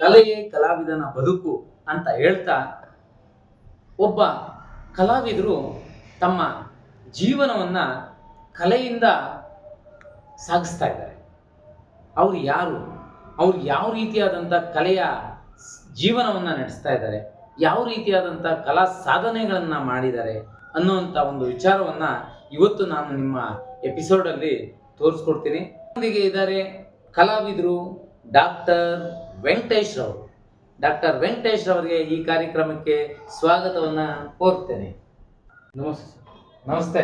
ಕಲೆಯೇ ಕಲಾವಿದನ ಬದುಕು ಅಂತ ಹೇಳ್ತಾ ಒಬ್ಬ ಕಲಾವಿದರು ತಮ್ಮ ಜೀವನವನ್ನ ಕಲೆಯಿಂದ ಸಾಗಿಸ್ತಾ ಇದ್ದಾರೆ. ಅವ್ರು ಯಾರು? ಅವ್ರು ಯಾವ ರೀತಿಯಾದಂಥ ಕಲೆಯ ಜೀವನವನ್ನು ನಡೆಸ್ತಾ ಇದ್ದಾರೆ? ಯಾವ ರೀತಿಯಾದಂಥ ಕಲಾ ಸಾಧನೆಗಳನ್ನು ಮಾಡಿದ್ದಾರೆ ಅನ್ನುವಂಥ ಒಂದು ವಿಚಾರವನ್ನ ಇವತ್ತು ನಾನು ನಿಮ್ಮ ಎಪಿಸೋಡಲ್ಲಿ ತೋರಿಸ್ಕೊಡ್ತೀನಿ. ಇದ್ದಾರೆ ಕಲಾವಿದರು ಡಾಕ್ಟರ್ ವೆಂಕಟೇಶ್ ರವರು. ಡಾಕ್ಟರ್ ವೆಂಕಟೇಶ್ ಅವರಿಗೆ ಈ ಕಾರ್ಯಕ್ರಮಕ್ಕೆ ಸ್ವಾಗತವನ್ನು ಕೋರ್ತೇನೆ. ನಮಸ್ತೆ ಸರ್. ನಮಸ್ತೆ.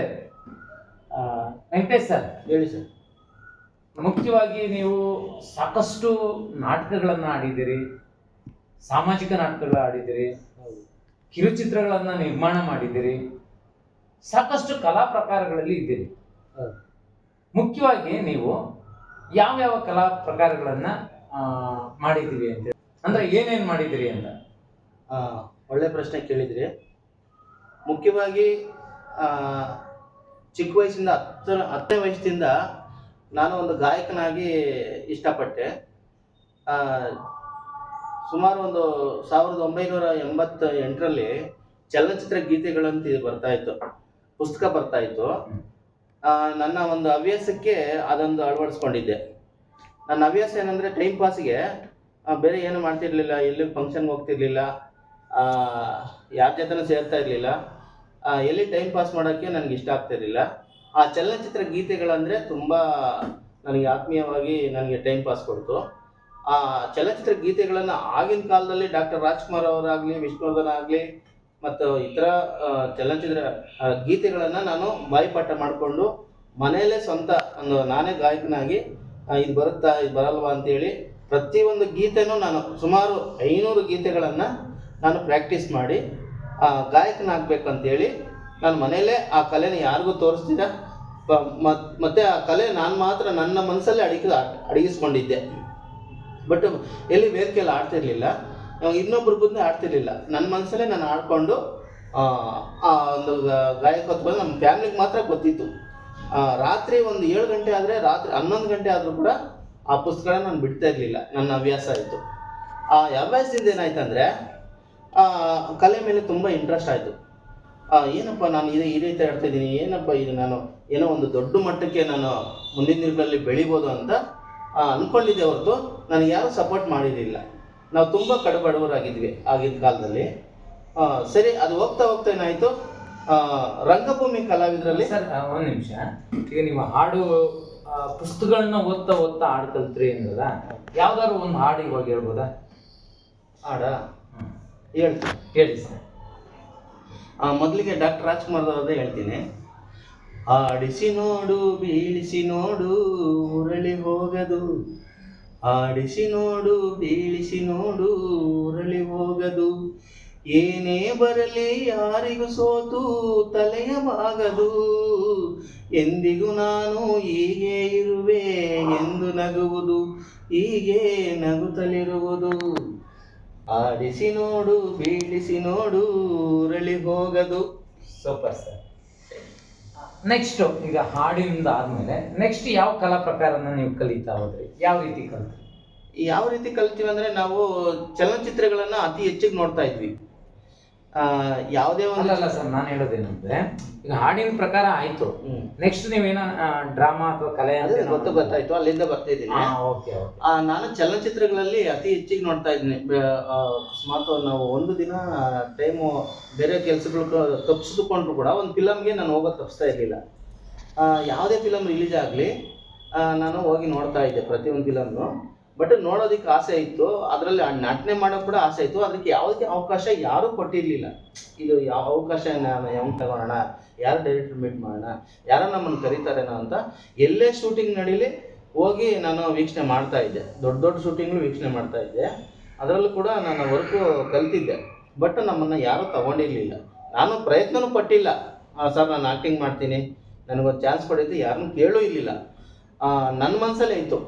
ವೆಂಕಟೇಶ್ ಸರ್ ಹೇಳಿ ಸರ್. ಮುಖ್ಯವಾಗಿ ನೀವು ಸಾಕಷ್ಟು ನಾಟಕಗಳನ್ನು ಆಡಿದ್ದೀರಿ ಸಾಮಾಜಿಕ ನಾಟಕಗಳು ಆಡಿದ್ದೀರಿ ಕಿರುಚಿತ್ರಗಳನ್ನು ನಿರ್ಮಾಣ ಮಾಡಿದ್ದೀರಿ ಸಾಕಷ್ಟು ಕಲಾ ಪ್ರಕಾರಗಳಲ್ಲಿ ಇದ್ದೀರಿ. ಮುಖ್ಯವಾಗಿ ನೀವು ಯಾವ್ಯಾವ ಕಲಾ ಪ್ರಕಾರಗಳನ್ನ ಮಾಡಿದ್ದೀರಿ ಅಂತ ಅಂದ್ರೆ ಏನೇನು ಮಾಡಿದ್ದೀರಿ ಅಂತ? ಒಳ್ಳೆ ಪ್ರಶ್ನೆ ಕೇಳಿದ್ರಿ. ಮುಖ್ಯವಾಗಿ ಚಿಕ್ಕ ವಯಸ್ಸಿಂದ ಹತ್ತರ ಹತ್ತನೇ ವಯಸ್ಸಿಂದ ನಾನು ಒಂದು ಗಾಯಕನಾಗಿ ಇಷ್ಟಪಟ್ಟೆ. ಸುಮಾರು ಒಂದು ಸಾವಿರದ ಒಂಬೈನೂರ ಎಂಬತ್ತ ಎಂಟರಲ್ಲಿ ಚಲನಚಿತ್ರ ಗೀತೆಗಳಂತ ಬರ್ತಾ ಇತ್ತು. ಪುಸ್ತಕ ಬರ್ತಾ ಇತ್ತು. ನನ್ನ ಒಂದು ಹವ್ಯಾಸಕ್ಕೆ ಅದೊಂದು ಅಳವಡಿಸ್ಕೊಂಡಿದ್ದೆ. ನನ್ನ ಹವ್ಯಾಸ ಏನಂದರೆ ಟೈಮ್ ಪಾಸ್ಗೆ ಬೇರೆ ಏನು ಮಾಡ್ತಿರ್ಲಿಲ್ಲ, ಎಲ್ಲಿ ಫಂಕ್ಷನ್ ಹೋಗ್ತಿರ್ಲಿಲ್ಲ ಯಾರ ಜೊತೆನೂ ಸೇರ್ತಾ ಇರಲಿಲ್ಲ ಎಲ್ಲಿ ಟೈಮ್ ಪಾಸ್ ಮಾಡೋಕ್ಕೆ ನನಗೆ ಇಷ್ಟ ಆಗ್ತಿರ್ಲಿಲ್ಲ. ಆ ಚಲನಚಿತ್ರ ಗೀತೆಗಳಂದರೆ ತುಂಬ ನನಗೆ ಆತ್ಮೀಯವಾಗಿ ನನಗೆ ಟೈಮ್ ಪಾಸ್ ಕೊಡ್ತು. ಆ, ಚಲನಚಿತ್ರ ಗೀತೆಗಳನ್ನು ಆಗಿನ ಕಾಲದಲ್ಲಿ ಡಾಕ್ಟರ್ ರಾಜ್ಕುಮಾರ್ ಅವರಾಗಲಿ, ವಿಷ್ಣುವರ್ಧನ್ ಆಗಲಿ, ಮತ್ತು ಇತರ ಚಲನಚಿತ್ರ ಗೀತೆಗಳನ್ನು ನಾನು ಬಾಯಿಪಾಠ ಮಾಡಿಕೊಂಡು ಮನೆಯಲ್ಲೇ ಸ್ವಂತ ಒಂದು ನಾನೇ ಗಾಯಕನಾಗಿ ಇದು ಬರುತ್ತಾ ಇದು ಬರಲ್ವಾ ಅಂತೇಳಿ ಪ್ರತಿಯೊಂದು ಗೀತೆನೂ ನಾನು ಸುಮಾರು ಐನೂರು ಗೀತೆಗಳನ್ನು ನಾನು ಪ್ರಾಕ್ಟೀಸ್ ಮಾಡಿ ಆ, ಗಾಯಕನಾಗಬೇಕಂತೇಳಿ ನಾನು ಮನೆಯಲ್ಲೇ ಆ ಕಲೆನ ಯಾರಿಗೂ ತೋರಿಸ್ತಿದ್ದ ಮತ್ತು ಆ ಕಲೆ ನಾನು ಮಾತ್ರ ನನ್ನ ಮನಸ್ಸಲ್ಲೇ ಅಡಿಗೆ ಅಡಗಿಸ್ಕೊಂಡಿದ್ದೆ. ಬಟ್ ಎಲ್ಲಿ ವೇದಿಕೆಯಲ್ಲಿ ಆಡ್ತಿರ್ಲಿಲ್ಲ. ಇನ್ನೊಬ್ಬರು ಇನ್ನೊಬ್ರ ಮುಂದೆ ಆಡ್ತಿರ್ಲಿಲ್ಲ. ನನ್ನ ಮನಸ್ಸಲ್ಲೇ ನಾನು ಆಡಿಕೊಂಡು ಆ, ಒಂದು ಗಾಯಕತ್ವ ನಮ್ಮ ಫ್ಯಾಮಿಲಿಗೆ ಮಾತ್ರ ಗೊತ್ತಿತ್ತು. ರಾತ್ರಿ ಒಂದು ಏಳು ಗಂಟೆ ಆದರೆ ರಾತ್ರಿ ಹನ್ನೊಂದು ಗಂಟೆ ಆದರೂ ಕೂಡ ಆ ಪುಸ್ತಕನ ನಾನು ಬಿಡ್ತಾ ಇರಲಿಲ್ಲ. ನನ್ನ ಹವ್ಯಾಸ ಆಯಿತು ಆ, ಹವ್ಯಾಸದಿಂದ ಏನಾಯ್ತಂದರೆ ಕಲೆ ಮೇಲೆ ತುಂಬ ಇಂಟ್ರೆಸ್ಟ್ ಆಯಿತು. ಏನಪ್ಪ ನಾನು ಇದು ಈ ರೀತಿ ಆಡ್ತಿದ್ದೀನಿ ಏನಪ್ಪ ಇದು ನಾನು ಏನೋ ಒಂದು ದೊಡ್ಡ ಮಟ್ಟಕ್ಕೆ ನಾನು ಮುಂದಿನ ದಿನಗಳಲ್ಲಿ ಬೆಳಿಬೋದು ಅಂತ ಅಂದ್ಕೊಂಡಿದ್ದೆ ಹೊರತು ನನಗೆ ಯಾರೂ ಸಪೋರ್ಟ್ ಮಾಡಿರಲಿಲ್ಲ. ನಾವು ತುಂಬ ಕಡುಬಡವರಾಗಿದ್ವಿ ಆಗಿನ ಕಾಲದಲ್ಲಿ. ಸರಿ, ಅದು ಹೋಗ್ತಾ ಹೋಗ್ತಾ ಏನಾಯಿತು? ರಂಗಭೂಮಿ ಕಲಾವಿದರಲ್ಲಿ? ಸರ್ ಒಂದು ನಿಮಿಷ. ಈಗ ನೀವು ಹಾಡು ಪುಸ್ತಕಗಳನ್ನ ಓದ್ತಾ ಓದ್ತಾ ಹಾಡು ಕಲ್ತ್ರಿ ಅಂದ್ರಲ್ಲ ಯಾವ್ದಾದ್ರು ಒಂದು ಹಾಡು ಇವಾಗ ಹೇಳ್ಬೋದಾ? ಹಾಡ? ಹೇಳ್ತೀನಿ. ಹೇಳಿ ಸರ್. ಮೊದಲಿಗೆ ಡಾಕ್ಟರ್ ರಾಜ್ಕುಮಾರ್ ಅವ್ರದ್ದೇ ಹೇಳ್ತೀನಿ. ಆಡಿಸಿ ನೋಡು ಬೀಳಿಸಿ ನೋಡು ಉರಳಿ ಹೋಗದು. ಆಡಿಸಿ ನೋಡು ಬೀಳಿಸಿ ನೋಡು ಉರಳಿ ಹೋಗದು. ಏನೇ ಬರಲಿ ಯಾರಿಗೂ ಸೋತು ತಲೆಯ ಬಾಗದು. ಎಂದಿಗೂ ನಾನು ಹೀಗೆ ಇರುವೆ ಎಂದು ನಗುವುದು ಹೀಗೆ ನಗುತ್ತಲಿರುವುದು. ಆಡಿಸಿ ನೋಡು ಬೀಳಿಸಿ ನೋಡು ಉರಳಿ ಹೋಗದು. ಸೂಪರ್ ಸರ್ ನೆಕ್ಸ್ಟ್ ಈಗ ಹಾಡಿನಿಂದ ಆದ್ಮೇಲೆ ನೆಕ್ಸ್ಟ್ ಯಾವ ಕಲಾ ಪ್ರಕಾರನ ನೀವು ಕಲಿತಾ ಹೋದ್ರಿ? ಯಾವ ರೀತಿ ಕಲ್ತ್ರಿ? ಯಾವ ರೀತಿ ಕಲ್ತೀವಿ ಅಂದ್ರೆ ನಾವು ಚಲನಚಿತ್ರಗಳನ್ನ ಅತಿ ಹೆಚ್ಚಿಗೆ ನೋಡ್ತಾ ಇದ್ವಿ. ಯಾವುದೇ ಒಂದು ಅಲ್ಲಲ್ಲ ಸರ್ ನಾನು ಹೇಳೋದೇನಂದ್ರೆ ಈಗ ಹಾಡಿನ ಪ್ರಕಾರ ಆಯ್ತು. ನೆಕ್ಸ್ಟ್ ನೀವೇನ ಡ್ರಾಮಾ ಅಥವಾ ಕಲೆ ಅದೇ ಗೊತ್ತು ಗೊತ್ತಾಯ್ತು ಅಲ್ಲಿಂದ ಬರ್ತಾ ಇದ್ದೀನಿ. ಹಾ, ಓಕೆ ಓಕೆ. ನಾನು ಚಲನಚಿತ್ರಗಳಲ್ಲಿ ಅತಿ ಹೆಚ್ಚಿಗೆ ನೋಡ್ತಾ ಇದ್ದೀನಿ. ಅಕಸ್ಮಾತ್ ನಾವು ಒಂದು ದಿನ ಟೈಮು ಬೇರೆ ಕೆಲಸಗಳು ತಪ್ಪಿಸಿಕೊಂಡ್ರು ಕೂಡ ಒಂದು ಫಿಲಮ್ಗೆ ನಾನು ಹೋಗೋದು ತಪ್ಪಿಸ್ತಾ ಇರಲಿಲ್ಲ. ಯಾವುದೇ ಫಿಲಮ್ ರಿಲೀಸ್ ಆಗಲಿ ನಾನು ಹೋಗಿ ನೋಡ್ತಾ ಇದ್ದೆ ಪ್ರತಿಯೊಂದು ಫಿಲಮ್ನು. ಬಟ್ ನೋಡೋದಕ್ಕೆ ಆಸೆ ಇತ್ತು, ಅದರಲ್ಲಿ ನಟನೆ ಮಾಡೋಕೆ ಕೂಡ ಆಸೆ ಇತ್ತು ಅದಕ್ಕೆ ಯಾವುದಕ್ಕೆ ಅವಕಾಶ ಯಾರೂ ಕೊಟ್ಟಿರಲಿಲ್ಲ. ಇದು ಯಾವ ಅವಕಾಶ ನಾನು ಹೆಂಗೆ ತಗೋಣ ಯಾರು ಡೈರೆಕ್ಟರ್ ಮೀಟ್ ಮಾಡೋಣ, ಯಾರೋ ನಮ್ಮನ್ನು ಕರೀತಾರೇನೋ ಅಂತ ಎಲ್ಲೇ ಶೂಟಿಂಗ್ ನಡೀಲಿ ಹೋಗಿ ನಾನು ವೀಕ್ಷಣೆ ಮಾಡ್ತಾ ಇದ್ದೆ. ದೊಡ್ಡ ದೊಡ್ಡ ಶೂಟಿಂಗ್ಗಳು ವೀಕ್ಷಣೆ ಮಾಡ್ತಾ ಇದ್ದೆ. ಅದರಲ್ಲೂ ಕೂಡ ನಾನು ವರ್ಕು ಕಲ್ತಿದ್ದೆ. ಬಟ್ ನಮ್ಮನ್ನು ಯಾರೂ ತಗೊಂಡಿರಲಿಲ್ಲ. ನಾನು ಪ್ರಯತ್ನನೂ ಪಟ್ಟಿಲ್ಲ. ಸರ್, ನಾನು ಆ್ಯಕ್ಟಿಂಗ್ ಮಾಡ್ತೀನಿ. ನನಗೊಂದು ಚಾನ್ಸ್ ಕೊಡಿದ್ದು ಯಾರನ್ನೂ ಕೇಳೂ ಇರಲಿಲ್ಲ. ನನ್ನ ಮನಸ್ಸಲ್ಲೇ ಇತ್ತು.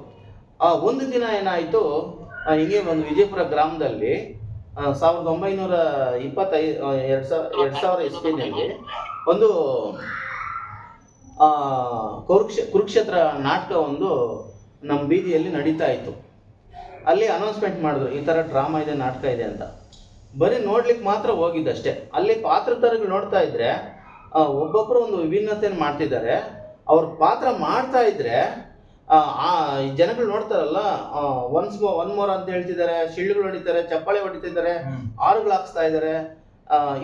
ಆ, ಒಂದು ದಿನ ಏನಾಯಿತು? ಹಿಂಗೆ ಒಂದು ವಿಜಯಪುರ ಗ್ರಾಮದಲ್ಲಿ ಸಾವಿರದ ಒಂಬೈನೂರ ಇಪ್ಪತ್ತೈದು ಎರಡು ಸಾವಿರ ಎರಡು ಸಾವಿರ ಒಂದು ಕುರುಕ್ಷ ಕುರುಕ್ಷೇತ್ರ ನಾಟಕ ಒಂದು ನಮ್ಮ ಬೀದಿಯಲ್ಲಿ ನಡೀತಾ ಇತ್ತು. ಅಲ್ಲಿ ಅನೌನ್ಸ್ಮೆಂಟ್ ಮಾಡಿದ್ರು ಈ ಥರ ಡ್ರಾಮಾ ಇದೆ ನಾಟಕ ಇದೆ ಅಂತ. ಬರೀ ನೋಡ್ಲಿಕ್ಕೆ ಮಾತ್ರ ಹೋಗಿದ್ದಷ್ಟೇ. ಅಲ್ಲಿ ಪಾತ್ರಧಾರಿಗಳು ನೋಡ್ತಾ ಇದ್ರೆ ಒಬ್ಬೊಬ್ಬರು ಒಂದು ವಿಭಿನ್ನತೆಯನ್ನು ಮಾಡ್ತಿದ್ದಾರೆ. ಅವ್ರ ಪಾತ್ರ ಮಾಡ್ತಾ ಇದ್ರೆ ಆ, ಜನಗಳು ನೋಡ್ತಾರಲ್ಲ ಒನ್ಸ್ ಒನ್ ಮೋರ್ ಅಂತ ಹೇಳ್ತಿದ್ದಾರೆ ಶಿಳ್ಳುಗಳು ಹೊಡಿತಾರೆ ಚಪ್ಪಾಳೆ ಹೊಡಿತಿದ್ದಾರೆ ಆರುಗಳು ಹಾಕ್ಸ್ತಾ ಇದ್ದಾರೆ.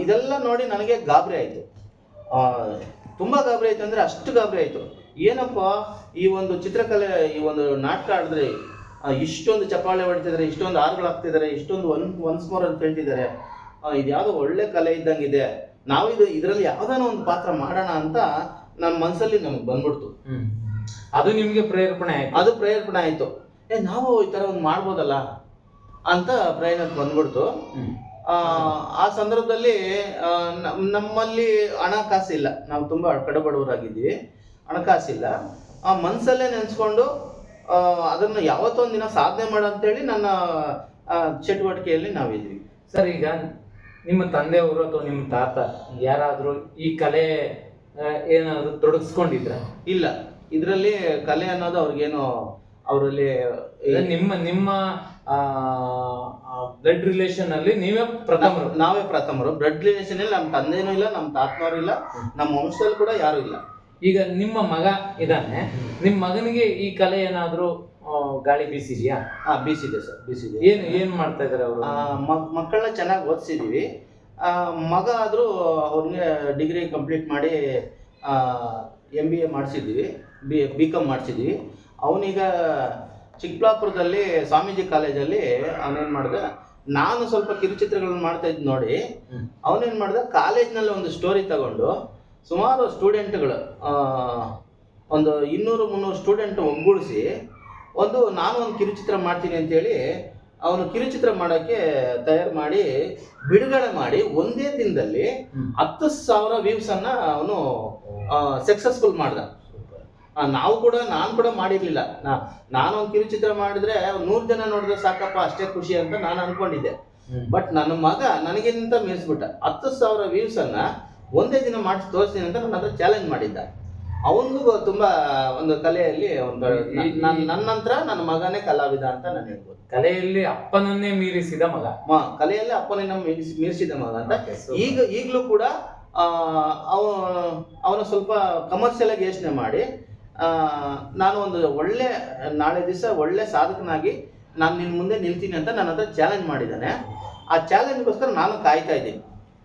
ಇದೆಲ್ಲ ನೋಡಿ ನನಗೆ ಗಾಬರಿ ಆಯಿತು. ತುಂಬ ಗಾಬರಿ ಆಯಿತು ಅಂದರೆ ಅಷ್ಟು ಗಾಬರಿ ಆಯ್ತು. ಏನಪ್ಪ ಈ ಒಂದು ಚಿತ್ರಕಲೆ ಈ ಒಂದು ನಾಟಕ ಆಡಿದ್ರೆ ಇಷ್ಟೊಂದು ಚಪ್ಪಾಳೆ ಹೊಡಿತಿದ್ದಾರೆ ಇಷ್ಟೊಂದು ಆರುಗಳು ಹಾಕ್ತಿದ್ದಾರೆ ಇಷ್ಟೊಂದು ಒನ್ ಒನ್ಸ್ ಮೋರ್ ಅಂತ ಹೇಳ್ತಿದ್ದಾರೆ. ಇದು ಯಾವುದೋ ಒಳ್ಳೆ ಕಲೆ ಇದ್ದಂಗಿದೆ ನಾವು ಇದು ಇದರಲ್ಲಿ ಯಾವ್ದಾನ ಒಂದು ಪಾತ್ರ ಮಾಡೋಣ ಅಂತ ನನ್ನ ಮನಸ್ಸಲ್ಲಿ ನಮಗೆ ಬಂದ್ಬಿಡ್ತು. ಅದು ನಿಮಗೆ ಪ್ರೇರೇಪಣೆ ಆಯ್ತು. ಅದು ಪ್ರೇರೇಪಣೆ ಆಯಿತು. ಏ ನಾವು ಈ ಥರ ಒಂದು ಮಾಡ್ಬೋದಲ್ಲ ಅಂತ ಪ್ರಯಾಣಕ್ಕೆ ಬಂದ್ಬಿಡ್ತು. ಆ, ಆ ಸಂದರ್ಭದಲ್ಲಿ ನಮ್ಮಲ್ಲಿ ಹಣಕಾಸಿಲ್ಲ. ನಾವು ತುಂಬ ಹಣಕಾಸು ಹಣಕಾಸಿಲ್ಲ. ಆ ಮನಸ್ಸಲ್ಲೇ ನೆನೆಸ್ಕೊಂಡು ಅದನ್ನು ಯಾವತ್ತೊಂದು ದಿನ ಸಾಧನೆ ಮಾಡು ಅಂತೇಳಿ ನನ್ನ ಚಟುವಟಿಕೆಯಲ್ಲಿ ನಾವಿದ್ವಿ ಸರ್ ಈಗ ನಿಮ್ಮ ತಂದೆಯವರು ಅಥವಾ ನಿಮ್ಮ ತಾತ ಯಾರಾದರೂ ಈ ಕಲೆ ಏನಾದ್ರು ತೊಡಗಿಸ್ಕೊಂಡಿದ್ರ? ಇಲ್ಲ. ಇದರಲ್ಲಿ ಕಲೆ ಅನ್ನೋದು ಅವ್ರಿಗೇನು ಅವರಲ್ಲಿ ನಿಮ್ಮ ನಿಮ್ಮ ಬ್ಲಡ್ ರಿಲೇಷನ್ ಅಲ್ಲಿ ನೀವೇ ಪ್ರಥಮರು. ನಾವೇ ಪ್ರಥಮರು. ಬ್ಲಡ್ ರಿಲೇಷನ್ ನಮ್ಮ ತಂದೆನೂ ಇಲ್ಲ ನಮ್ಮ ತಾತನವರು ಇಲ್ಲ ನಮ್ಮ ವಂಶದಲ್ಲಿ ಕೂಡ ಯಾರು ಇಲ್ಲ. ಈಗ ನಿಮ್ಮ ಮಗ ಇದ್ದಾನೆ. ನಿಮ್ಮ ಮಗನಿಗೆ ಈ ಕಲೆ ಏನಾದರೂ ಗಾಳಿ ಬೀಸಿದ್ಯಾ? ಹಾ ಬೀಸಿದೆ ಸರ್ ಬೀಸಿದೆ. ಏನು ಏನು ಮಾಡ್ತಾ ಇದ್ದಾರೆ ಅವರು? ಮಕ್ಕಳನ್ನ ಚೆನ್ನಾಗಿ ಓದಿಸಿದೀವಿ. ಮಗ ಆದರೂ ಅವ್ರಿಗೆ ಡಿಗ್ರಿ ಕಂಪ್ಲೀಟ್ ಮಾಡಿ ಎಂ ಬಿ ಎ ಮಾಡಿಸಿದ್ವಿ. ಬಿ ಬಿ ಕಾಮ್ ಮಾಡಿಸಿದ್ವಿ ಅವನೀಗ ಚಿಕ್ಕಬಳ್ಳಾಪುರದಲ್ಲಿ ಸ್ವಾಮೀಜಿ ಕಾಲೇಜಲ್ಲಿ ಅವನೇನು ಮಾಡಿದ ನಾನು ಸ್ವಲ್ಪ ಕಿರುಚಿತ್ರಗಳನ್ನ ಮಾಡ್ತಾ ಇದ್ದು ನೋಡಿ. ಅವನೇನು ಮಾಡಿದ ಕಾಲೇಜ್ನಲ್ಲಿ ಒಂದು ಸ್ಟೋರಿ ತಗೊಂಡು ಸುಮಾರು ಸ್ಟೂಡೆಂಟ್ಗಳು ಒಂದು ಇನ್ನೂರು ಮುನ್ನೂರು ಸ್ಟೂಡೆಂಟ್ ಒಗ್ಗೂಡಿಸಿ ಒಂದು ನಾನು ಒಂದು ಕಿರುಚಿತ್ರ ಮಾಡ್ತೀನಿ ಅಂತೇಳಿ ಅವನು ಕಿರುಚಿತ್ರ ಮಾಡೋಕ್ಕೆ ತಯಾರು ಮಾಡಿ ಬಿಡುಗಡೆ ಮಾಡಿ ಒಂದೇ ದಿನದಲ್ಲಿ. ಹತ್ತು ಸಾವಿರ ವ್ಯೂಸನ್ನು ಅವನು ಸಕ್ಸಸ್ಫುಲ್ ಮಾಡ್ದ ನಾವು ಕೂಡ ನಾನು ಕೂಡ ಮಾಡಿರ್ಲಿಲ್ಲ. ನಾ ನಾನು ಒಂದು ಕಿರುಚಿತ್ರ ಮಾಡಿದ್ರೆ ನೂರು ಜನ ನೋಡಿದ್ರೆ ಸಾಕಪ್ಪ ಅಷ್ಟೇ ಖುಷಿ ಅಂತ ನಾನು ಅನ್ಕೊಂಡಿದ್ದೆ. ಬಟ್ ನನ್ನ ಮಗ ನನಗಿಂತ ಮೀರಿಸ್ಬಿಟ್ಟ. ಹತ್ತು ಸಾವಿರ ವ್ಯೂಸನ್ನು ಒಂದೇ ದಿನ ಮಾಡಿಸಿ ತೋರಿಸ್ತೀನಿ ಅಂತ ನನ್ನ ಹತ್ರ ಚಾಲೆಂಜ್ ಮಾಡಿದ್ದ. ಅವನಿಗೂ ತುಂಬಾ ಒಂದು ಕಲೆಯಲ್ಲಿ ಒಂದು ನನ್ನ ನಂತರ ನನ್ನ ಮಗನೇ ಕಲಾವಿದ ಅಂತ ನಾನು ಹೇಳ್ಬೋದು. ಕಲೆಯಲ್ಲಿ ಅಪ್ಪನನ್ನೇ ಮೀರಿಸಿದ ಮಗ. ಕಲೆಯಲ್ಲಿ ಅಪ್ಪನನ್ನೇ ಮೀರಿಸಿ ಮೀರಿಸಿದ ಮಗ ಅಂತ. ಈಗ ಈಗಲೂ ಕೂಡ ಅವನು ಸ್ವಲ್ಪ ಕಮರ್ಷಿಯಲ್ ಆಗಿ ಯೋಚನೆ ಮಾಡಿ ನಾನು ಒಂದು ಒಳ್ಳೆ ನಾಳೆ ದಿವಸ ಒಳ್ಳೆ ಸಾಧಕನಾಗಿ ನಾನು ನಿನ್ನ ಮುಂದೆ ನಿಲ್ತೀನಿ ಅಂತ ನನ್ನ ಹತ್ರ ಚಾಲೆಂಜ್ ಮಾಡಿದ್ದಾನೆ. ಆ ಚಾಲೆಂಜ್ಗೋಸ್ಕರ ನಾನು ಕಾಯ್ತಾ ಇದ್ದೀನಿ.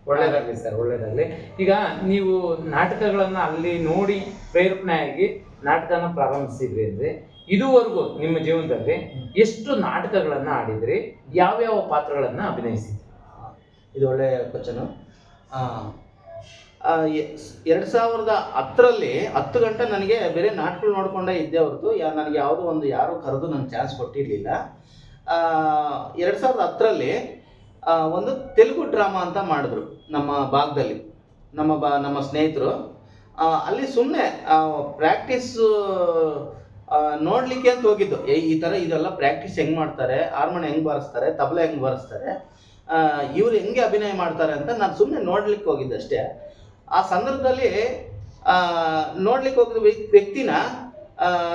ಒಳ್ಳೇದಾಗಲಿ ಸರ್ ಒಳ್ಳೇದಾಗಲಿ. ಈಗ ನೀವು ನಾಟಕಗಳನ್ನು ಅಲ್ಲಿ ನೋಡಿ ಪ್ರೇರಣೆಯಾಗಿ ನಾಟಕನ ಪ್ರಾರಂಭಿಸಿದ್ರಿ ಅಂದರೆ. ಇದುವರೆಗೂ ನಿಮ್ಮ ಜೀವನದಲ್ಲಿ ಎಷ್ಟು ನಾಟಕಗಳನ್ನು ಆಡಿದ್ರಿ? ಯಾವ್ಯಾವ ಪಾತ್ರಗಳನ್ನು ಅಭಿನಯಿಸಿದ್ರಿ? ಇದು ಒಳ್ಳೆಯ ಕ್ವಶನು ಎರಡು ಸಾವಿರದ ಹತ್ತರಲ್ಲಿ ಹತ್ತು ಗಂಟೆ ನನಗೆ ಬೇರೆ ನಾಟಕಗಳು ನೋಡ್ಕೊಂಡೇ ಇದ್ದೆ ಹೊರತು. ಯಾ, ನನಗೆ ಯಾವುದೋ ಒಂದು ಯಾರೂ ಕರೆದು ನನಗೆ ಚಾನ್ಸ್ ಕೊಟ್ಟಿರಲಿಲ್ಲ. ಎರಡು ಸಾವಿರದ ಹತ್ತರಲ್ಲಿ ಒಂದು ತೆಲುಗು ಡ್ರಾಮಾ ಅಂತ ಮಾಡಿದ್ರು ನಮ್ಮ ಭಾಗದಲ್ಲಿ. ನಮ್ಮ ಬಾ, ನಮ್ಮ ಸ್ನೇಹಿತರು. ಅಲ್ಲಿ ಸುಮ್ಮನೆ ಪ್ರಾಕ್ಟೀಸು ನೋಡಲಿಕ್ಕೆ ಅಂತ ಹೋಗಿದ್ದು. ಈ ಥರ ಇದೆಲ್ಲ ಪ್ರಾಕ್ಟೀಸ್ ಹೆಂಗೆ ಮಾಡ್ತಾರೆ ಹಾರ್ಮೋನ್ ಹೆಂಗೆ ಬಾರಿಸ್ತಾರೆ, ತಬಲ ಹೆಂಗೆ ಬಾರಿಸ್ತಾರೆ ಇವ್ರು ಹೆಂಗೆ ಅಭಿನಯ ಮಾಡ್ತಾರೆ ಅಂತ ನಾನು ಸುಮ್ಮನೆ ನೋಡ್ಲಿಕ್ಕೆ ಹೋಗಿದ್ದೆ ಅಷ್ಟೇ. ಆ ಸಂದರ್ಭದಲ್ಲಿ ನೋಡ್ಲಿಕ್ಕೆ ಹೋಗಿದ ವ್ಯ- ವ್ಯಕ್ತಿನ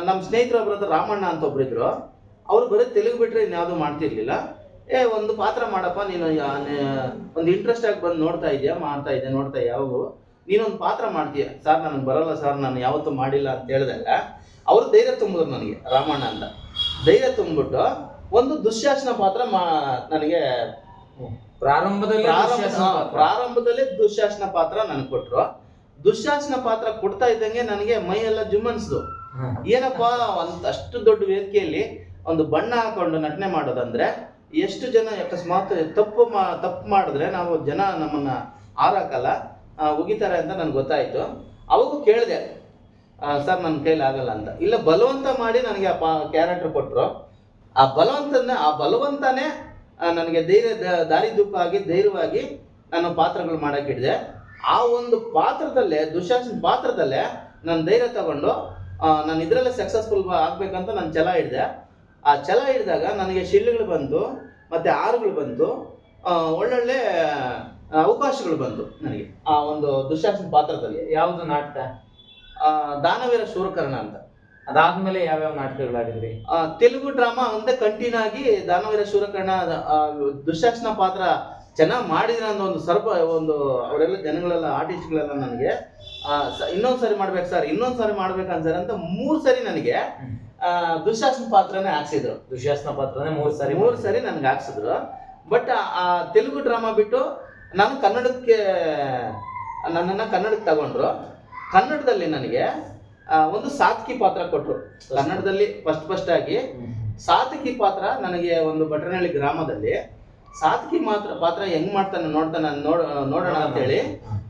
ನಮ್ಮ ಸ್ನೇಹಿತರು ಒಬ್ಬರ ಹತ್ರ ರಾಮಣ್ಣ ಅಂತ ಒಬ್ರಿದ್ರು ಅವ್ರು ಬರೀ ತೆಲುಗು ಬಿಟ್ಟರೆ ಇನ್ಯಾವುದು ಮಾಡ್ತಿರ್ಲಿಲ್ಲ. ಏ, ಒಂದು ಪಾತ್ರ ಮಾಡಪ್ಪ, ನೀನು ಒಂದು ಇಂಟ್ರೆಸ್ಟ್ ಆಗಿ ಬಂದು ನೋಡ್ತಾ ಇದೆಯಾ, ಮಾಡ್ತಾ ಇದೆಯಾ, ನೋಡ್ತಾ ಯಾವಾಗೂ ನೀನೊಂದು ಪಾತ್ರ ಮಾಡ್ತೀಯ. ಸರ್ ನನಗೆ ಬರಲ್ಲ ಸರ್, ನಾನು ಯಾವತ್ತೂ ಮಾಡಿಲ್ಲ ಅಂತ ಹೇಳಿದಾಗ ಅವರು ಧೈರ್ಯ ತುಂಬಿದ್ರು ನನಗೆ, ರಾಮಣ್ಣ ಅಂತ. ಧೈರ್ಯ ತುಂಬಿಬಿಟ್ಟು, ಒಂದು ದುಶ್ಯಾಸನ ಪಾತ್ರ ಮಾ, ನನಗೆ ಪ್ರಾರಂಭದಲ್ಲಿ ಪ್ರಾರಂಭದಲ್ಲಿ ದುಶ್ಯಾಸನ ಪಾತ್ರ. ನನಗೆ ಕೊಟ್ರು. ದುಶ್ಯಾಸನ ಪಾತ್ರ ಕೊಡ್ತಾ ಇದ್ದಂಗೆ ನನಗೆ ಮೈ ಎಲ್ಲ ಜುಮ್ಮನ್ಸ್ದು. ಏನಪ್ಪಾ ಒಂದ್ ಅಷ್ಟು ದೊಡ್ಡ ವೇದಿಕೆಯಲ್ಲಿ ಒಂದು ಬಣ್ಣ ಹಾಕೊಂಡು ನಟನೆ ಮಾಡೋದಂದ್ರೆ ಎಷ್ಟು ಜನ ಅಕಸ್ಮಾತ್ ತಪ್ಪು ಮಾ ತಪ್ಪು ಮಾಡಿದ್ರೆ ನಾವು ಜನ ನಮ್ಮನ್ನ ಆರಾಕಲ್ಲ ಉಗಿತಾರೆ ಅಂತ ನನ್ಗೆ ಗೊತ್ತಾಯ್ತು. ಅವಾಗೂ ಕೇಳಿದೆ ಸರ್ ನನ್ನ ಕೈಲಿ ಆಗಲ್ಲ ಅಂತ. ಇಲ್ಲ ಬಲವಂತ ಮಾಡಿ ನನಗೆ ಆ ಕ್ಯಾರೆಕ್ಟರ್ ಕೊಟ್ಟರು ಆ ಬಲವಂತನ ಆ ಬಲವಂತನೇ ನನಗೆ ಧೈರ್ಯ ದಾರಿದೀಪ ಆಗಿ ಧೈರ್ಯವಾಗಿ ನಾನು ಪಾತ್ರಗಳು ಮಾಡಕ್ಕೆ ಹಿಡಿದೆ ಆ ಒಂದು ಪಾತ್ರದಲ್ಲೇ ದುಶಾಸನ ಪಾತ್ರದಲ್ಲೇ ನಾನು ಧೈರ್ಯ ತಗೊಂಡು ನಾನು ಇದರಲ್ಲೇ ಸಕ್ಸಸ್ಫುಲ್ ಆಗಬೇಕಂತ ನಾನು ಛಲ ಹಿಡಿದೆ ಆ ಛಲ ಹಿಡಿದಾಗ ನನಗೆ ಶಿಲ್ಲುಗಳು ಬಂತು ಮತ್ತು ಆರುಗಳು ಬಂತು ಒಳ್ಳೊಳ್ಳೆ ಅವಕಾಶಗಳು ಬಂತು ನನಗೆ ಆ ಒಂದು ದುಶಾಸನ ಪಾತ್ರದಲ್ಲಿ. ಯಾವುದು ನಾಟಕ ಆ, ದಾನವೀರ ಶೂರಕರ್ಣ ಅಂತ. ಅದಾದ್ಮೇಲೆ ಯಾವ್ಯಾವ ನಾಟಕಗಳಾಗಿದ್ರಿ ಆ, ತೆಲುಗು ಡ್ರಾಮಾ ಒಂದೇ ಕಂಟಿನ್ಯೂ ಆಗಿ ದಾನವೀರ ಶೂರಕರ್ಣ ದುಶಾಸನ ಪಾತ್ರ ಚೆನ್ನಾಗಿ ಮಾಡಿದ್ರ ಅನ್ನೋ ಒಂದು ಸರ್ಪ ಒಂದು ಅವರೆಲ್ಲ ಜನಗಳೆಲ್ಲ ಆರ್ಟಿಸ್ಟ್ಗಳೆಲ್ಲ ನನಗೆ ಇನ್ನೊಂದ್ ಸರಿ ಮಾಡ್ಬೇಕು ಸರ್ ಇನ್ನೊಂದು ಸರಿ ಮಾಡ್ಬೇಕು ಸರ್ ಅಂತ ಮೂರ್ ಸರಿ ನನಗೆ ಆ, ದುಶ್ಯಾಸನ ಪಾತ್ರನೇ ಹಾಕ್ಸಿದ್ರು. ದುಶಾಸನ ಪಾತ್ರನೇ ಮೂರ್ ಸಾರಿ ಮೂರು ಸರಿ ನನ್ಗೆ ಹಾಕ್ಸಿದ್ರು. ಬಟ್ ಆ ತೆಲುಗು ಡ್ರಾಮಾ ಬಿಟ್ಟು ನಾನು ಕನ್ನಡಕ್ಕೆ ನನ್ನನ್ನು ಕನ್ನಡಕ್ಕೆ ತಗೊಂಡ್ರು. ಕನ್ನಡದಲ್ಲಿ ನನಗೆ ಒಂದು ಸಾತ್ಕಿ ಪಾತ್ರ ಕೊಟ್ಟರು ಕನ್ನಡದಲ್ಲಿ ಫಸ್ಟ್ ಫಸ್ಟ್ ಆಗಿ. ಸಾತ್ಕಿ ಪಾತ್ರ ನನಗೆ ಒಂದು ಬಟನಹಳ್ಳಿ ಗ್ರಾಮದಲ್ಲಿ. ಸಾತ್ಕಿ ಮಾತ್ರ ಪಾತ್ರ ಹೆಂಗ್ ಮಾಡ್ತಾನೆ ನೋಡ್ತಾನೆ ನೋಡ ನೋಡೋಣ ಅಂತೇಳಿ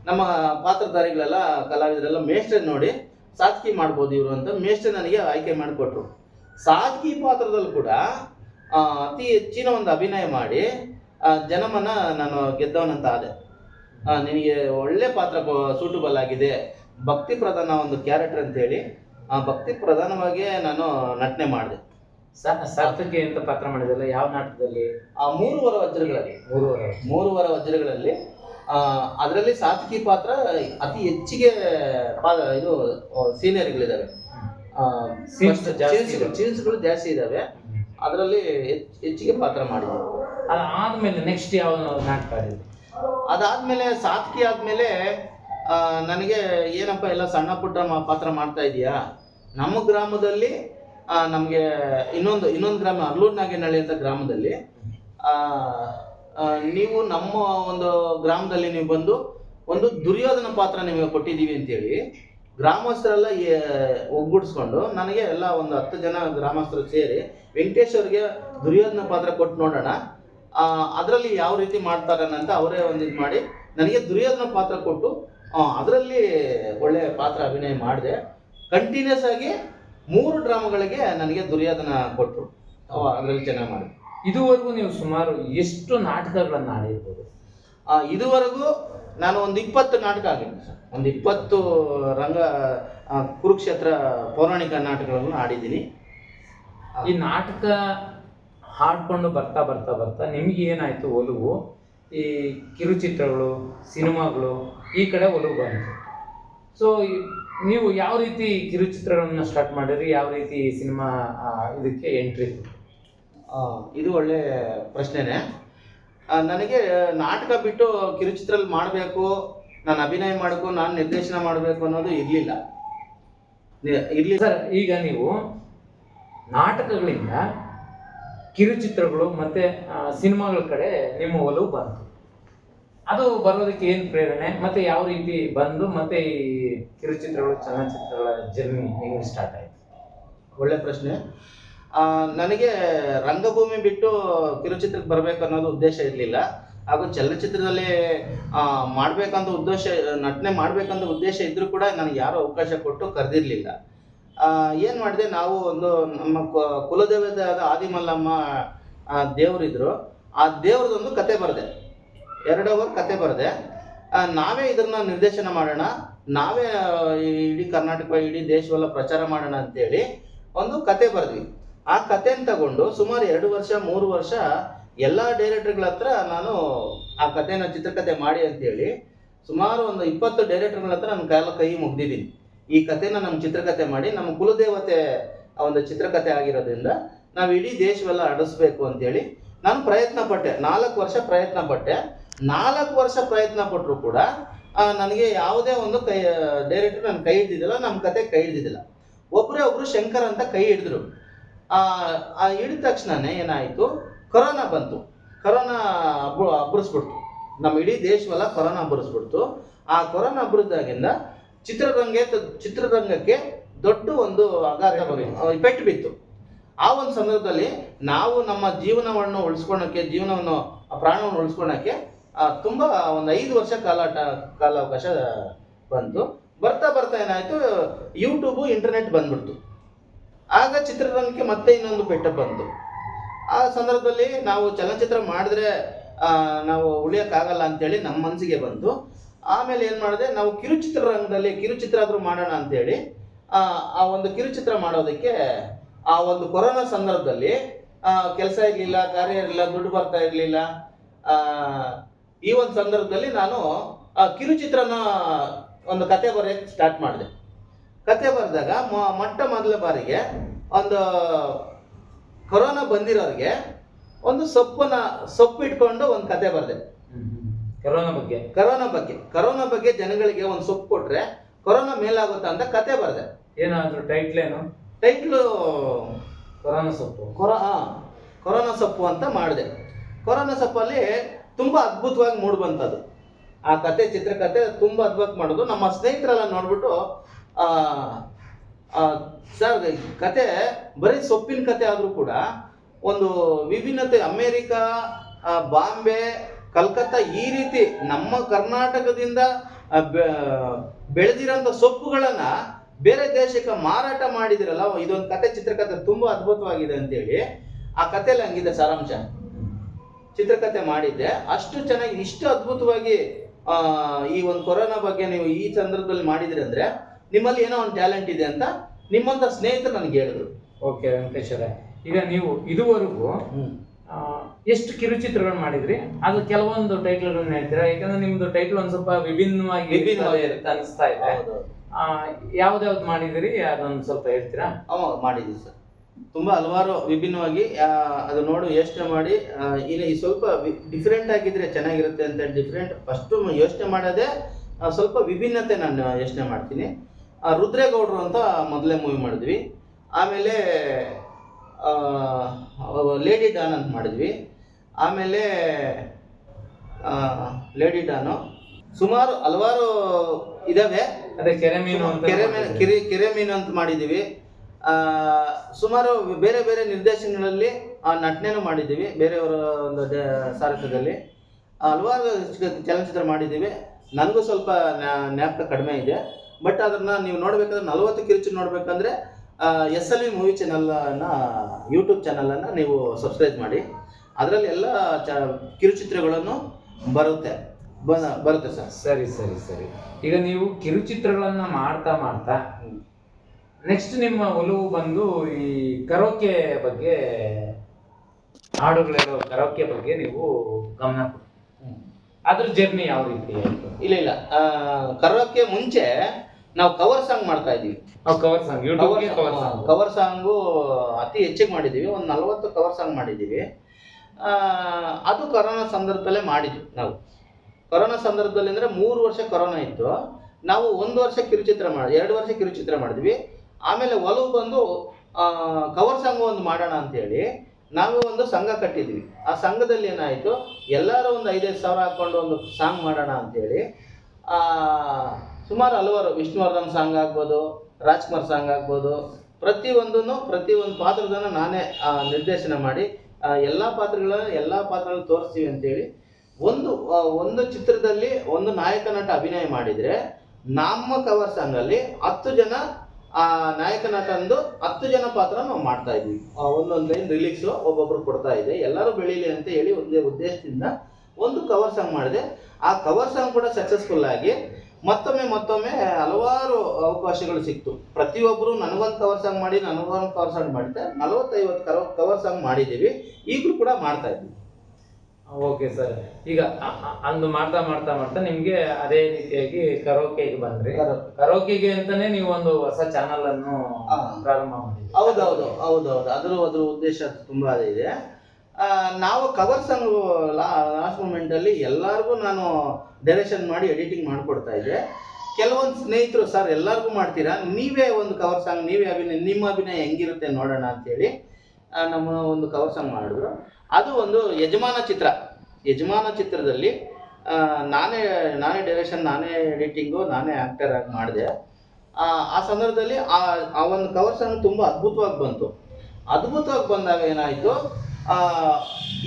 ನಮ್ಮ ಪಾತ್ರಧಾರಿಗಳೆಲ್ಲ ಕಲಾವಿದರೆಲ್ಲ ಮೇಷ್ಟ್ರೆ ನೋಡಿ ಸಾತ್ಕಿ ಮಾಡ್ಬೋದು ಇವರು ಅಂತ ಮೇಷ್ಟ್ರೆ ನನಗೆ ಆಯ್ಕೆ ಮಾಡಿಕೊಟ್ರು. ಸಾತ್ಕಿ ಪಾತ್ರದಲ್ಲೂ ಕೂಡ ಅತಿ ಹೆಚ್ಚಿನ ಒಂದು ಅಭಿನಯ ಮಾಡಿ ಜನಮನ ನಾನು ಗೆದ್ದವನಂತ ಆದೆ. ನಿನಗೆ ಒಳ್ಳೆ ಪಾತ್ರ ಸೂಟಬಲ್ ಆಗಿದೆ. ಭಕ್ತಿ ಪ್ರಧಾನ ಒಂದು ಕ್ಯಾರೆಕ್ಟರ್ ಅಂತೇಳಿ ಆ ಭಕ್ತಿ ಪ್ರಧಾನವಾಗಿ ನಾನು ನಟನೆ ಮಾಡಿದೆ. ಸಾರ್ಥಕಿ ಅಂತ ಪಾತ್ರ ಮಾಡಿದಲ್ಲ ಯಾವ ನಾಟಕದಲ್ಲಿ? ಆ ಮೂರುವರ ವಜ್ರಗಳಲ್ಲಿ. ಮೂರುವರ ಮೂರುವರ ವಜ್ರಗಳಲ್ಲಿ. ಅದರಲ್ಲಿ ಸಾತ್ಕಿ ಪಾತ್ರ ಅತಿ ಹೆಚ್ಚಿಗೆ ಇದು ಸೀನಿಯರ್ಗಳಿದ್ದಾವೆ ಚೀನ್ಸ್ಗಳು ಜಾಸ್ತಿ ಇದೆ. ಜಾಸ್ತಿ ಇದ್ದಾವೆ. ಅದರಲ್ಲಿ ಹೆಚ್ಚಿಗೆ ಪಾತ್ರ ಮಾಡಿದ್ರು ಅದಾದ್ಮೇಲೆ ನೆಕ್ಸ್ಟ್ ಯಾವ ನಾಟಕ ಆಡಿದ್ರಿ ಅದಾದ್ಮೇಲೆ ಸಾತ್ಕಿ ಆದ್ಮೇಲೆ ನನಗೆ ಏನಪ್ಪ ಎಲ್ಲ ಸಣ್ಣ ಪುಟ್ಟ ಪಾತ್ರ ಮಾಡ್ತಾ ಇದೀಯಾ ನಮ್ಮ ಗ್ರಾಮದಲ್ಲಿ ನಮಗೆ ಇನ್ನೊಂದು ಇನ್ನೊಂದು ಗ್ರಾಮ ಅರ್ಲೂರ್ ನಾಗೇನಹಳ್ಳಿ ಅಂತ ಗ್ರಾಮದಲ್ಲಿ ನೀವು ನಮ್ಮ ಒಂದು ಗ್ರಾಮದಲ್ಲಿ ನೀವು ಬಂದು ಒಂದು ದುರ್ಯೋಧನ ಪಾತ್ರ ನಿಮಗೆ ಕೊಟ್ಟಿದ್ದೀವಿ ಅಂತೇಳಿ ಗ್ರಾಮಸ್ಥರೆಲ್ಲ ಒಗ್ಗೂಡಿಸ್ಕೊಂಡು ನನಗೆ ಎಲ್ಲ ಒಂದು ಹತ್ತು ಜನ ಗ್ರಾಮಸ್ಥರು ಸೇರಿ ವೆಂಕಟೇಶ್ ಅವ್ರಿಗೆ ದುರ್ಯೋಧನ ಪಾತ್ರ ಕೊಟ್ಟು ನೋಡೋಣ. ಅದರಲ್ಲಿ ಯಾವ ರೀತಿ ಮಾಡ್ತಾರೆ ಅಂತ ಅವರೇ ಒಂದು ಇದು ಮಾಡಿ, ನನಗೆ ದುರ್ಯೋಧನ ಪಾತ್ರ ಕೊಟ್ಟು ಅದರಲ್ಲಿ ಒಳ್ಳೆ ಪಾತ್ರ ಅಭಿನಯ ಮಾಡಿದೆ. ಕಂಟಿನ್ಯೂಸ್ ಆಗಿ ಮೂರು ಡ್ರಾಮಾಗಳಿಗೆ ನನಗೆ ದುರ್ಯೋಧನ ಕೊಟ್ಟರು ಅದರಲ್ಲಿ ಚೆನ್ನಾಗಿ ಮಾಡಿದೆ ಇದುವರೆಗೂ ನೀವು ಸುಮಾರು ಎಷ್ಟು ನಾಟಕಗಳನ್ನು ಆಡಿರ್ಬೋದು? ಇದುವರೆಗೂ ನಾನು ಒಂದು ಇಪ್ಪತ್ತು ನಾಟಕ ಆಗಿದ್ದೆ ಸರ್. ಒಂದು ಇಪ್ಪತ್ತು ರಂಗ ಕುರುಕ್ಷೇತ್ರ ಪೌರಾಣಿಕ ನಾಟಕಗಳನ್ನು ಆಡಿದ್ದೀನಿ. ಈ ನಾಟಕ ಹಾಡ್ಕೊಂಡು ಬರ್ತಾ ಬರ್ತಾ ಬರ್ತಾ ನಿಮ್ಗೆ ಏನಾಯ್ತು ಒಲವು? ಈ ಕಿರುಚಿತ್ರಗಳು ಸಿನಿಮಾಗಳು ಈ ಕಡೆ ಒಲವು ಬಂತು. ಸೊ ನೀವು ಯಾವ ರೀತಿ ಕಿರುಚಿತ್ರಗಳನ್ನು ಸ್ಟಾರ್ಟ್ ಮಾಡಿರಿ ಯಾವ ರೀತಿ ಸಿನಿಮಾ ಇದಕ್ಕೆ ಎಂಟ್ರಿ ಇದು ಒಳ್ಳೆ ಪ್ರಶ್ನೆನೇ. ನನಗೆ ನಾಟಕ ಬಿಟ್ಟು ಕಿರುಚಿತ್ರದಲ್ಲಿ ಮಾಡಬೇಕು ನಾನು ಅಭಿನಯ ಮಾಡಬೇಕು ನಾನು ನಿರ್ದೇಶನ ಮಾಡಬೇಕು ಅನ್ನೋದು ಇರಲಿಲ್ಲ. ಇರಲಿ ಸರ್ ಈಗ ನೀವು ನಾಟಕಗಳಿಂದ ಕಿರುಚಿತ್ರಗಳು ಮತ್ತೆ ಸಿನಿಮಾಗಳ ಕಡೆ ನಿಮ್ಮ ಒಲವು ಬಂತು. ಅದು ಬರೋದಕ್ಕೆ ಏನು ಪ್ರೇರಣೆ? ಮತ್ತೆ ಯಾವ ರೀತಿ ಬಂದು ಮತ್ತೆ ಈ ಕಿರುಚಿತ್ರಗಳು, ಚಲನಚಿತ್ರಗಳ ಜರ್ನಿ ಹೆಂಗೆ ಸ್ಟಾರ್ಟ್ ಆಯ್ತು? ಒಳ್ಳೆ ಪ್ರಶ್ನೆ. ನನಗೆ ರಂಗಭೂಮಿ ಬಿಟ್ಟು ಕಿರುಚಿತ್ರಕ್ಕೆ ಬರಬೇಕು ಅನ್ನೋದು ಉದ್ದೇಶ ಇರಲಿಲ್ಲ. ಹಾಗೂ ಚಲನಚಿತ್ರದಲ್ಲಿ ಮಾಡ್ಬೇಕಂತ ಉದ್ದೇಶ, ನಟನೆ ಮಾಡಬೇಕಂತ ಉದ್ದೇಶ ಇದ್ರೂ ಕೂಡ ನನಗೆ ಯಾರು ಅವಕಾಶ ಕೊಟ್ಟು ಕರೆದಿರಲಿಲ್ಲ. ಏನು ಮಾಡಿದೆ, ನಾವು ಒಂದು ನಮ್ಮ ಕುಲದೇವತೆ ಆದ ಆದಿಮಲ್ಲಮ್ಮ ದೇವರಿದ್ರು. ಆ ದೇವ್ರದೊಂದು ಕತೆ ಬರೆದೆ. ಎರಡು ಅವರ್ ಕತೆ ಬರೆದೆ. ನಾವೇ ಇದನ್ನ ನಿರ್ದೇಶನ ಮಾಡೋಣ. ನಾವೇ ಇಡೀ ಕರ್ನಾಟಕ, ಇಡೀ ದೇಶವೆಲ್ಲ ಪ್ರಚಾರ ಮಾಡೋಣ ಅಂತೇಳಿ ಒಂದು ಕತೆ ಬರೆದ್ವಿ. ಆ ಕತೆನ ತಗೊಂಡು ಸುಮಾರು ಎರಡು ವರ್ಷ, ಮೂರು ವರ್ಷ ಎಲ್ಲ ಡೈರೆಕ್ಟರ್ಗಳ ಹತ್ರ ನಾನು ಆ ಕತೆನ ಚಿತ್ರಕತೆ ಮಾಡಿ ಅಂತೇಳಿ ಸುಮಾರು ಒಂದು ಇಪ್ಪತ್ತು ಡೈರೆಕ್ಟರ್ಗಳ ಹತ್ರ ನನ್ನ ಕಾಲ ಕೈ ಮುಗ್ದಿದ್ದೀನಿ. ಈ ಕಥೆನ ನಮ್ಮ ಚಿತ್ರಕಥೆ ಮಾಡಿ ನಮ್ಮ ಕುಲದೇವತೆ ಆ ಒಂದು ಚಿತ್ರಕಥೆ ಆಗಿರೋದ್ರಿಂದ ನಾವು ಇಡೀ ದೇಶವೆಲ್ಲ ಅಂತ ಅಂತೇಳಿ ನಾನು ಪ್ರಯತ್ನ ಪಟ್ಟೆ. ನಾಲ್ಕು ವರ್ಷ ಪ್ರಯತ್ನ ಪಟ್ಟೆ. ನಾಲ್ಕು ವರ್ಷ ಪ್ರಯತ್ನ ಪಟ್ಟರು ಕೂಡ ನನಗೆ ಯಾವುದೇ ಒಂದು ಕೈ ಡೈರೆಕ್ಟರ್ ನನ್ನ ಕೈ ಹಿಡಿದಿಲ್ಲ ನಮ್ಮ ಕತೆ ಕೈ ಹಿಡಿದಿಲ್ಲ ಒಬ್ಬರೇ ಒಬ್ಬರು ಶಂಕರ್ ಅಂತ ಕೈ ಹಿಡಿದ್ರು. ಆ ಹಿಡಿದ ತಕ್ಷಣನೇ ಏನಾಯಿತು, ಕೊರೋನಾ ಬಂತು. ಕೊರೋನಾ ಅಬ್ಬ ಅಬ್ಬರಿಸ್ಬಿಡ್ತು ನಮ್ಮ ಇಡೀ ದೇಶವೆಲ್ಲ ಕೊರೋನಾ ಅಬ್ಬರಿಸ್ಬಿಡ್ತು ಆ ಕೊರೋನಾ ಹಬ್ಬರದಾಗಿಂದ ಚಿತ್ರರಂಗ ಚಿತ್ರರಂಗಕ್ಕೆ ದೊಡ್ಡ ಒಂದು ಆಘಾತ ಪೆಟ್ಟು ಬಿತ್ತು. ಆ ಒಂದು ಸಂದರ್ಭದಲ್ಲಿ ನಾವು ನಮ್ಮ ಜೀವನವನ್ನು ಉಳಿಸ್ಕೊಳಕ್ಕೆ ಜೀವನವನ್ನು ಆ ಪ್ರಾಣವನ್ನು ಉಳಿಸ್ಕೊಳಕ್ಕೆ ತುಂಬಾ ಒಂದು ಐದು ವರ್ಷ ಕಾಲಾಟ ಕಾಲಾವಕಾಶ ಬಂತು. ಬರ್ತಾ ಬರ್ತಾ ಏನಾಯಿತು ಯೂಟ್ಯೂಬು ಇಂಟರ್ನೆಟ್ ಬಂದ್ಬಿಡ್ತು. ಆಗ ಚಿತ್ರರಂಗಕ್ಕೆ ಮತ್ತೆ ಇನ್ನೊಂದು ಪೆಟ್ಟ ಬಂತು. ಆ ಸಂದರ್ಭದಲ್ಲಿ ನಾವು ಚಲನಚಿತ್ರ ಮಾಡಿದ್ರೆ ನಾವು ಉಳಿಯೋಕ್ಕಾಗಲ್ಲ ಅಂತೇಳಿ ನಮ್ಮ ಮನಸ್ಸಿಗೆ ಬಂತು. ಆಮೇಲೆ ಏನು ಮಾಡಿದೆ? ನಾವು ಕಿರುಚಿತ್ರರಂಗದಲ್ಲಿ ಕಿರುಚಿತ್ರ ಆದರೂ ಮಾಡೋಣ ಅಂತೇಳಿ, ಆ ಒಂದು ಕಿರುಚಿತ್ರ ಮಾಡೋದಕ್ಕೆ ಆ ಒಂದು ಕೊರೋನಾ ಸಂದರ್ಭದಲ್ಲಿ ಕೆಲಸ ಇರಲಿಲ್ಲ, ಕಾರ್ಯ ಇರಲಿಲ್ಲ, ದುಡ್ಡು ಬರ್ತಾ ಇರಲಿಲ್ಲ ಈ ಒಂದು ಸಂದರ್ಭದಲ್ಲಿ ನಾನು ಕಿರುಚಿತ್ರನ ಒಂದು ಕತೆ ಬರೆಯೋಕ್ಕೆ ಸ್ಟಾರ್ಟ್ ಮಾಡಿದೆ. ಕತೆ ಬರೆದಾಗ ಮೊಟ್ಟ ಮೊದಲ ಬಾರಿಗೆ ಒಂದು ಕೊರೋನಾ ಬಂದಿರೋರಿಗೆ ಒಂದು ಸೊಪ್ಪನ್ನ, ಸೊಪ್ಪು ಇಟ್ಕೊಂಡು ಒಂದು ಕತೆ ಬರೆದೆ. ಕರೋನಾ ಬಗ್ಗೆ. ಕರೋನಾ ಬಗ್ಗೆ. ಕರೋನಾ ಬಗ್ಗೆ ಜನಗಳಿಗೆ ಒಂದು ಸೊಪ್ಪು ಕೊಟ್ರೆ ಕೊರೋನಾ ಮೇಲಾಗುತ್ತಾ ಅಂತ ಕತೆ ಬರದೆ. ಏನಾದ್ರು ಟೈಟ್ಲ್ ಏನು? ಟೈಟ್ಲು ಕೊರೋನಾ ಸೊಪ್ಪು. ಕೊರ ಕೊರೋನಾ ಸೊಪ್ಪು ಅಂತ ಮಾಡಿದೆ. ಕೊರೋನಾ ಸೊಪ್ಪಲ್ಲಿ ತುಂಬ ಅದ್ಭುತವಾಗಿ ಮೂಡ್ಬಂತದ್ದು ಆ ಕತೆ ಚಿತ್ರಕತೆ ತುಂಬ ಅದ್ಭುತ ಮಾಡೋದು. ನಮ್ಮ ಸ್ನೇಹಿತರೆಲ್ಲ ನೋಡ್ಬಿಟ್ಟು ಸರ್ ಕತೆ ಬರೀ ಸೊಪ್ಪಿನ ಕತೆ ಆದರೂ ಕೂಡ ಒಂದು ವಿಭಿನ್ನತೆ ಅಮೇರಿಕಾ ಬಾಂಬೆ ಕಲ್ಕತ್ತಾ ಈ ರೀತಿ ನಮ್ಮ ಕರ್ನಾಟಕದಿಂದ ಬೆಳೆದಿರೋಂಥ ಸೊಪ್ಪುಗಳನ್ನ ಬೇರೆ ದೇಶಕ್ಕೆ ಮಾರಾಟ ಮಾಡಿದಿರಲ್ಲ ಇದೊಂದು ಕತೆ ಚಿತ್ರಕಥೆ ತುಂಬಾ ಅದ್ಭುತವಾಗಿದೆ ಅಂತೇಳಿ ಆ ಕಥೆಯಲ್ಲಿ ಹಂಗಿದೆ ಸಾರಾಂಶ. ಚಿತ್ರಕಥೆ ಮಾಡಿದ್ದೆ. ಅಷ್ಟು ಚೆನ್ನಾಗಿ ಇಷ್ಟು ಅದ್ಭುತವಾಗಿ ಆ, ಈ ಒಂದು ಕೊರೋನಾ ಬಗ್ಗೆ ನೀವು ಈ ಸಂದರ್ಭದಲ್ಲಿ ಮಾಡಿದ್ರಿ ಅಂದ್ರೆ ನಿಮ್ಮಲ್ಲಿ ಏನೋ ಒಂದು ಟ್ಯಾಲೆಂಟ್ ಇದೆ ಅಂತ ನಿಮ್ಮಂತ ಸ್ನೇಹಿತರು ನನಗೆ ಹೇಳಿದ್ರು. ಓಕೆ ವೆಂಕಟೇಶ್ವರ ಈಗ ನೀವು ಇದುವರೆಗೂ ಎಷ್ಟು ಕಿರುಚಿತ್ರಗಳು ಮಾಡಿದ್ರಿ? ಅದು ಕೆಲವೊಂದು ಟೈಟ್ಲ್ಗಳನ್ನ ಹೇಳ್ತೀರಾ? ಯಾಕಂದ್ರೆ ನಿಮ್ದು ಟೈಟ್ಲ್ ಒಂದ್ ಸ್ವಲ್ಪ ವಿಭಿನ್ನವಾಗಿ ಇರುತ್ತೆ ಅನಿಸ್ತಾ ಇದೆ. ಆ, ಯಾವ್ದ್ಯಾವ್ದು ಮಾಡಿದಿರಿ? ಅದೊಂದು ಸ್ವಲ್ಪ ಹೇಳ್ತೀರಾ? ಮಾಡಿದ್ದೀವಿ ಸರ್. ತುಂಬಾ ಹಲವಾರು ವಿಭಿನ್ನವಾಗಿ ಅದು ನೋಡು ಯೋಚನೆ ಮಾಡಿ ಇನ್ನು ಈ ಸ್ವಲ್ಪ ಡಿಫ್ರೆಂಟ್ ಆಗಿದ್ರೆ ಚೆನ್ನಾಗಿರುತ್ತೆ ಅಂತ ಡಿಫ್ರೆಂಟ್ ಫಸ್ಟ್ ಯೋಚನೆ ಮಾಡೋದೇ ಸ್ವಲ್ಪ ವಿಭಿನ್ನತೆ ನಾನು ಯೋಚನೆ ಮಾಡ್ತೀನಿ. ಆ, ರುದ್ರೇಗೌಡರು ಅಂತ ಮೊದಲೇ ಮೂವಿ ಮಾಡಿದ್ವಿ. ಆಮೇಲೆ ಲೇಡಿ ಡಾನ್ ಅಂತ ಮಾಡಿದ್ವಿ. ಆಮೇಲೆ ಲೇಡಿ ಡಾನು ಸುಮಾರು ಹಲವಾರು ಇದಾವೆ. ಅದೇ ಕೆರೆ ಮೀನು ಕೆರೆ ಮೀನು ಕಿರಿ ಕೆರೆ ಮೀನು ಅಂತ ಮಾಡಿದ್ದೀವಿ. ಸುಮಾರು ಬೇರೆ ಬೇರೆ ನಿರ್ದೇಶನಗಳಲ್ಲಿ ಆ ನಟನೆನೂ ಮಾಡಿದ್ದೀವಿ. ಬೇರೆಯವರ ಒಂದು ಸಾರಥ್ಯದಲ್ಲಿ. ಹಲವಾರು ಚಲನಚಿತ್ರ ಮಾಡಿದ್ದೀವಿ. ನನಗೂ ಸ್ವಲ್ಪ ಜ್ಞಾಪಕ ಕಡಿಮೆ ಇದೆ. ಬಟ್ ಅದನ್ನು ನೀವು ನೋಡಬೇಕಾದ್ರೆ ನಲವತ್ತು ಕಿರುಚು ನೋಡ್ಬೇಕಂದ್ರೆ ಎಸ್ ಎಲ್ ವಿ ಮೂವಿ ಚಾನಲನ್ನು ಯೂಟ್ಯೂಬ್ ಚಾನಲನ್ನು ನೀವು ಸಬ್ಸ್ಕ್ರೈಬ್ ಮಾಡಿ. ಅದರಲ್ಲಿ ಎಲ್ಲ ಚ ಕಿರುಚಿತ್ರಗಳನ್ನು ಬರುತ್ತೆ. ಬ- ಬರುತ್ತೆ ಸರ್. ಸರಿ ಸರಿ ಸರಿ. ಈಗ ನೀವು ಕಿರುಚಿತ್ರಗಳನ್ನು ಮಾಡ್ತಾ ಮಾಡ್ತಾ ನೆಕ್ಸ್ಟ್ ನಿಮ್ಮ ಒಲವು ಬಂದು ಈ ಕರೋಕೆ ಬಗ್ಗೆ ಹಾಡುಗಳಿರೋ ಕರೋಕೆ ಬಗ್ಗೆ ನೀವು ಗಮನ ಅದ್ರ ಜರ್ನಿ ಯಾವ ರೀತಿ ಇಲ್ಲ ಇಲ್ಲ. ಕರೋಕೆ ಮುಂಚೆ ನಾವು ಕವರ್ ಸಾಂಗ್ ಮಾಡ್ತಾ ಇದೀವಿ ಕವರ್ ಸಾಂಗ್ ಯೂಟ್ಯೂಬ್ಗೆ ಕವರ್ ಸಾಂಗ್ ಕವರ್ ಸಾಂಗು ಅತಿ ಹೆಚ್ಚಿಗೆ ಮಾಡಿದ್ದೀವಿ. ಒಂದು ನಲವತ್ತು ಕವರ್ ಸಾಂಗ್ ಮಾಡಿದ್ದೀವಿ. ಆ, ಅದು ಕೊರೋನಾ ಸಂದರ್ಭದಲ್ಲೇ ಮಾಡಿದ್ವಿ ನಾವು. ಕೊರೋನಾ ಸಂದರ್ಭದಲ್ಲಿ ಅಂದ್ರೆ ಮೂರು ವರ್ಷ ಕೊರೋನಾ ಇತ್ತು. ನಾವು ಒಂದು ವರ್ಷ ಕಿರುಚಿತ್ರ ಮಾಡಿ ಎರಡು ವರ್ಷ ಕಿರುಚಿತ್ರ ಮಾಡಿದ್ವಿ. ಆಮೇಲೆ ಒಲವು ಬಂದು ಕವರ್ ಸಾಂಗ್ ಒಂದು ಮಾಡೋಣ ಅಂತೇಳಿ ನಾವು ಒಂದು ಸಂಘ ಕಟ್ಟಿದ್ವಿ. ಆ ಸಂಘದಲ್ಲಿ ಏನಾಯ್ತು? ಎಲ್ಲರೂ ಒಂದು ಐದೈದು ಸಾವಿರ ಹಾಕೊಂಡು ಒಂದು ಸಾಂಗ್ ಮಾಡೋಣ ಅಂತೇಳಿ ಆ, ಸುಮಾರು ಹಲವಾರು ವಿಷ್ಣುವರ್ಧನ್ ಸಾಂಗ್ ಆಗ್ಬೋದು, ರಾಜ್ಕುಮಾರ್ ಸಾಂಗ್ ಆಗ್ಬೋದು. ಪ್ರತಿಯೊಂದನ್ನು ಒಂದು ಪಾತ್ರದನ್ನು ನಾನೇ ನಿರ್ದೇಶನ ಮಾಡಿ ಎಲ್ಲ ಪಾತ್ರಗಳನ್ನು, ಎಲ್ಲ ಪಾತ್ರಗಳು ತೋರಿಸ್ತೀವಿ ಅಂತೇಳಿ ಒಂದು ಒಂದು ಚಿತ್ರದಲ್ಲಿ ಒಂದು ನಾಯಕ ನಟ ಅಭಿನಯ ಮಾಡಿದರೆ ನಮ್ಮ ಕವರ್ ಸಾಂಗಲ್ಲಿ ಹತ್ತು ಜನ, ಆ, ನಾಯಕ ನಟಂದು ಹತ್ತು ಜನ ಪಾತ್ರ ನಾವು ಮಾಡ್ತಾ ಇದ್ವಿ. ಒಂದೊಂದು ಲೈನ್ ರಿಲೀಕ್ಸು ಒಬ್ಬೊಬ್ರು ಕೊಡ್ತಾ ಇದೆ. ಎಲ್ಲರೂ ಬೆಳೀಲಿ ಅಂತ ಹೇಳಿ ಒಂದೇ ಉದ್ದೇಶದಿಂದ ಒಂದು ಕವರ್ ಸಾಂಗ್ ಮಾಡಿದೆ. ಆ ಕವರ್ ಸಾಂಗ್ ಕೂಡ ಸಕ್ಸಸ್ಫುಲ್ ಆಗಿ ಮತ್ತೊಮ್ಮೆ ಮತ್ತೊಮ್ಮೆ ಹಲವಾರು ಅವಕಾಶಗಳು ಸಿಕ್ತು. ಪ್ರತಿಯೊಬ್ಬರು ನನಗೊಂದು ಕವರ್ ಸಾಂಗ್ ಮಾಡಿ ನನಗೊಂದು ಕವರ್ ಸಾಂಗ್ ಮಾಡಿದ್ದೆ ನಲವತ್ತೈವತ್ತು ಕವ ಕವರ್ ಸಾಂಗ್ ಮಾಡಿದ್ದೀವಿ. ಈಗಲೂ ಕೂಡ ಮಾಡ್ತಾ ಇದ್ವಿ ಓಕೆ ಸರ್. ಈಗ ಅಂದು ಮಾಡ್ತಾ ಮಾಡ್ತಾ ಮಾಡ್ತಾ ನಿಮ್ಗೆ ಅದೇ ರೀತಿಯಾಗಿ ಕರೋಕೆಗೆ ಬಂದ್ರಿ. ಕರೋಕೆಗೆ ಅಂತಾನೆ ನೀವು ಒಂದು ಹೊಸ ಚಾನಲ್ ಅನ್ನು. ಪ್ರಾರಂಭ ಮಾಡಿದ್ರಿ ಹೌದೌದು ಹೌದೌದು. ಅದ್ರ ಅದ್ರ ಉದ್ದೇಶ ತುಂಬಾ ಇದೆ. ನಾವು ಕವರ್ ಸಾಂಗ್ ಲಾಸ್ಟ್ ಮೂಮೆಂಟಲ್ಲಿ ಎಲ್ಲರಿಗೂ ನಾನು ಡೈರೆಕ್ಷನ್ ಮಾಡಿ ಎಡಿಟಿಂಗ್ ಮಾಡಿಕೊಡ್ತಾ ಇದ್ದೆ. ಕೆಲವೊಂದು ಸ್ನೇಹಿತರು, ಸರ್, ಎಲ್ಲರಿಗೂ ಮಾಡ್ತೀರಾ? ನೀವೇ ಒಂದು ಕವರ್ ಸಾಂಗ್ ನೀವೇ ಅಭಿನಯ, ನಿಮ್ಮ ಅಭಿನಯ ಹೆಂಗಿರುತ್ತೆ ನೋಡೋಣ ಅಂತೇಳಿ ನಮ್ಮ ಒಂದು ಕವರ್ ಸಾಂಗ್ ಮಾಡಿದ್ರು. ಅದು ಒಂದು ಯಜಮಾನ ಚಿತ್ರ. ಯಜಮಾನ ಚಿತ್ರದಲ್ಲಿ ನಾನೇ ನಾನೇ ಡೈರೆಕ್ಷನ್ ನಾನೇ ಎಡಿಟಿಂಗು ನಾನೇ ಆ್ಯಕ್ಟರ್ ಆಗಿ ಮಾಡಿದೆ. ಆ ಸಂದರ್ಭದಲ್ಲಿ ಆ ಒಂದು ಕವರ್ ಸಾಂಗ್ ತುಂಬ ಅದ್ಭುತವಾಗಿ ಬಂತು. ಅದ್ಭುತವಾಗಿ ಬಂದಾಗ ಏನಾಯಿತು?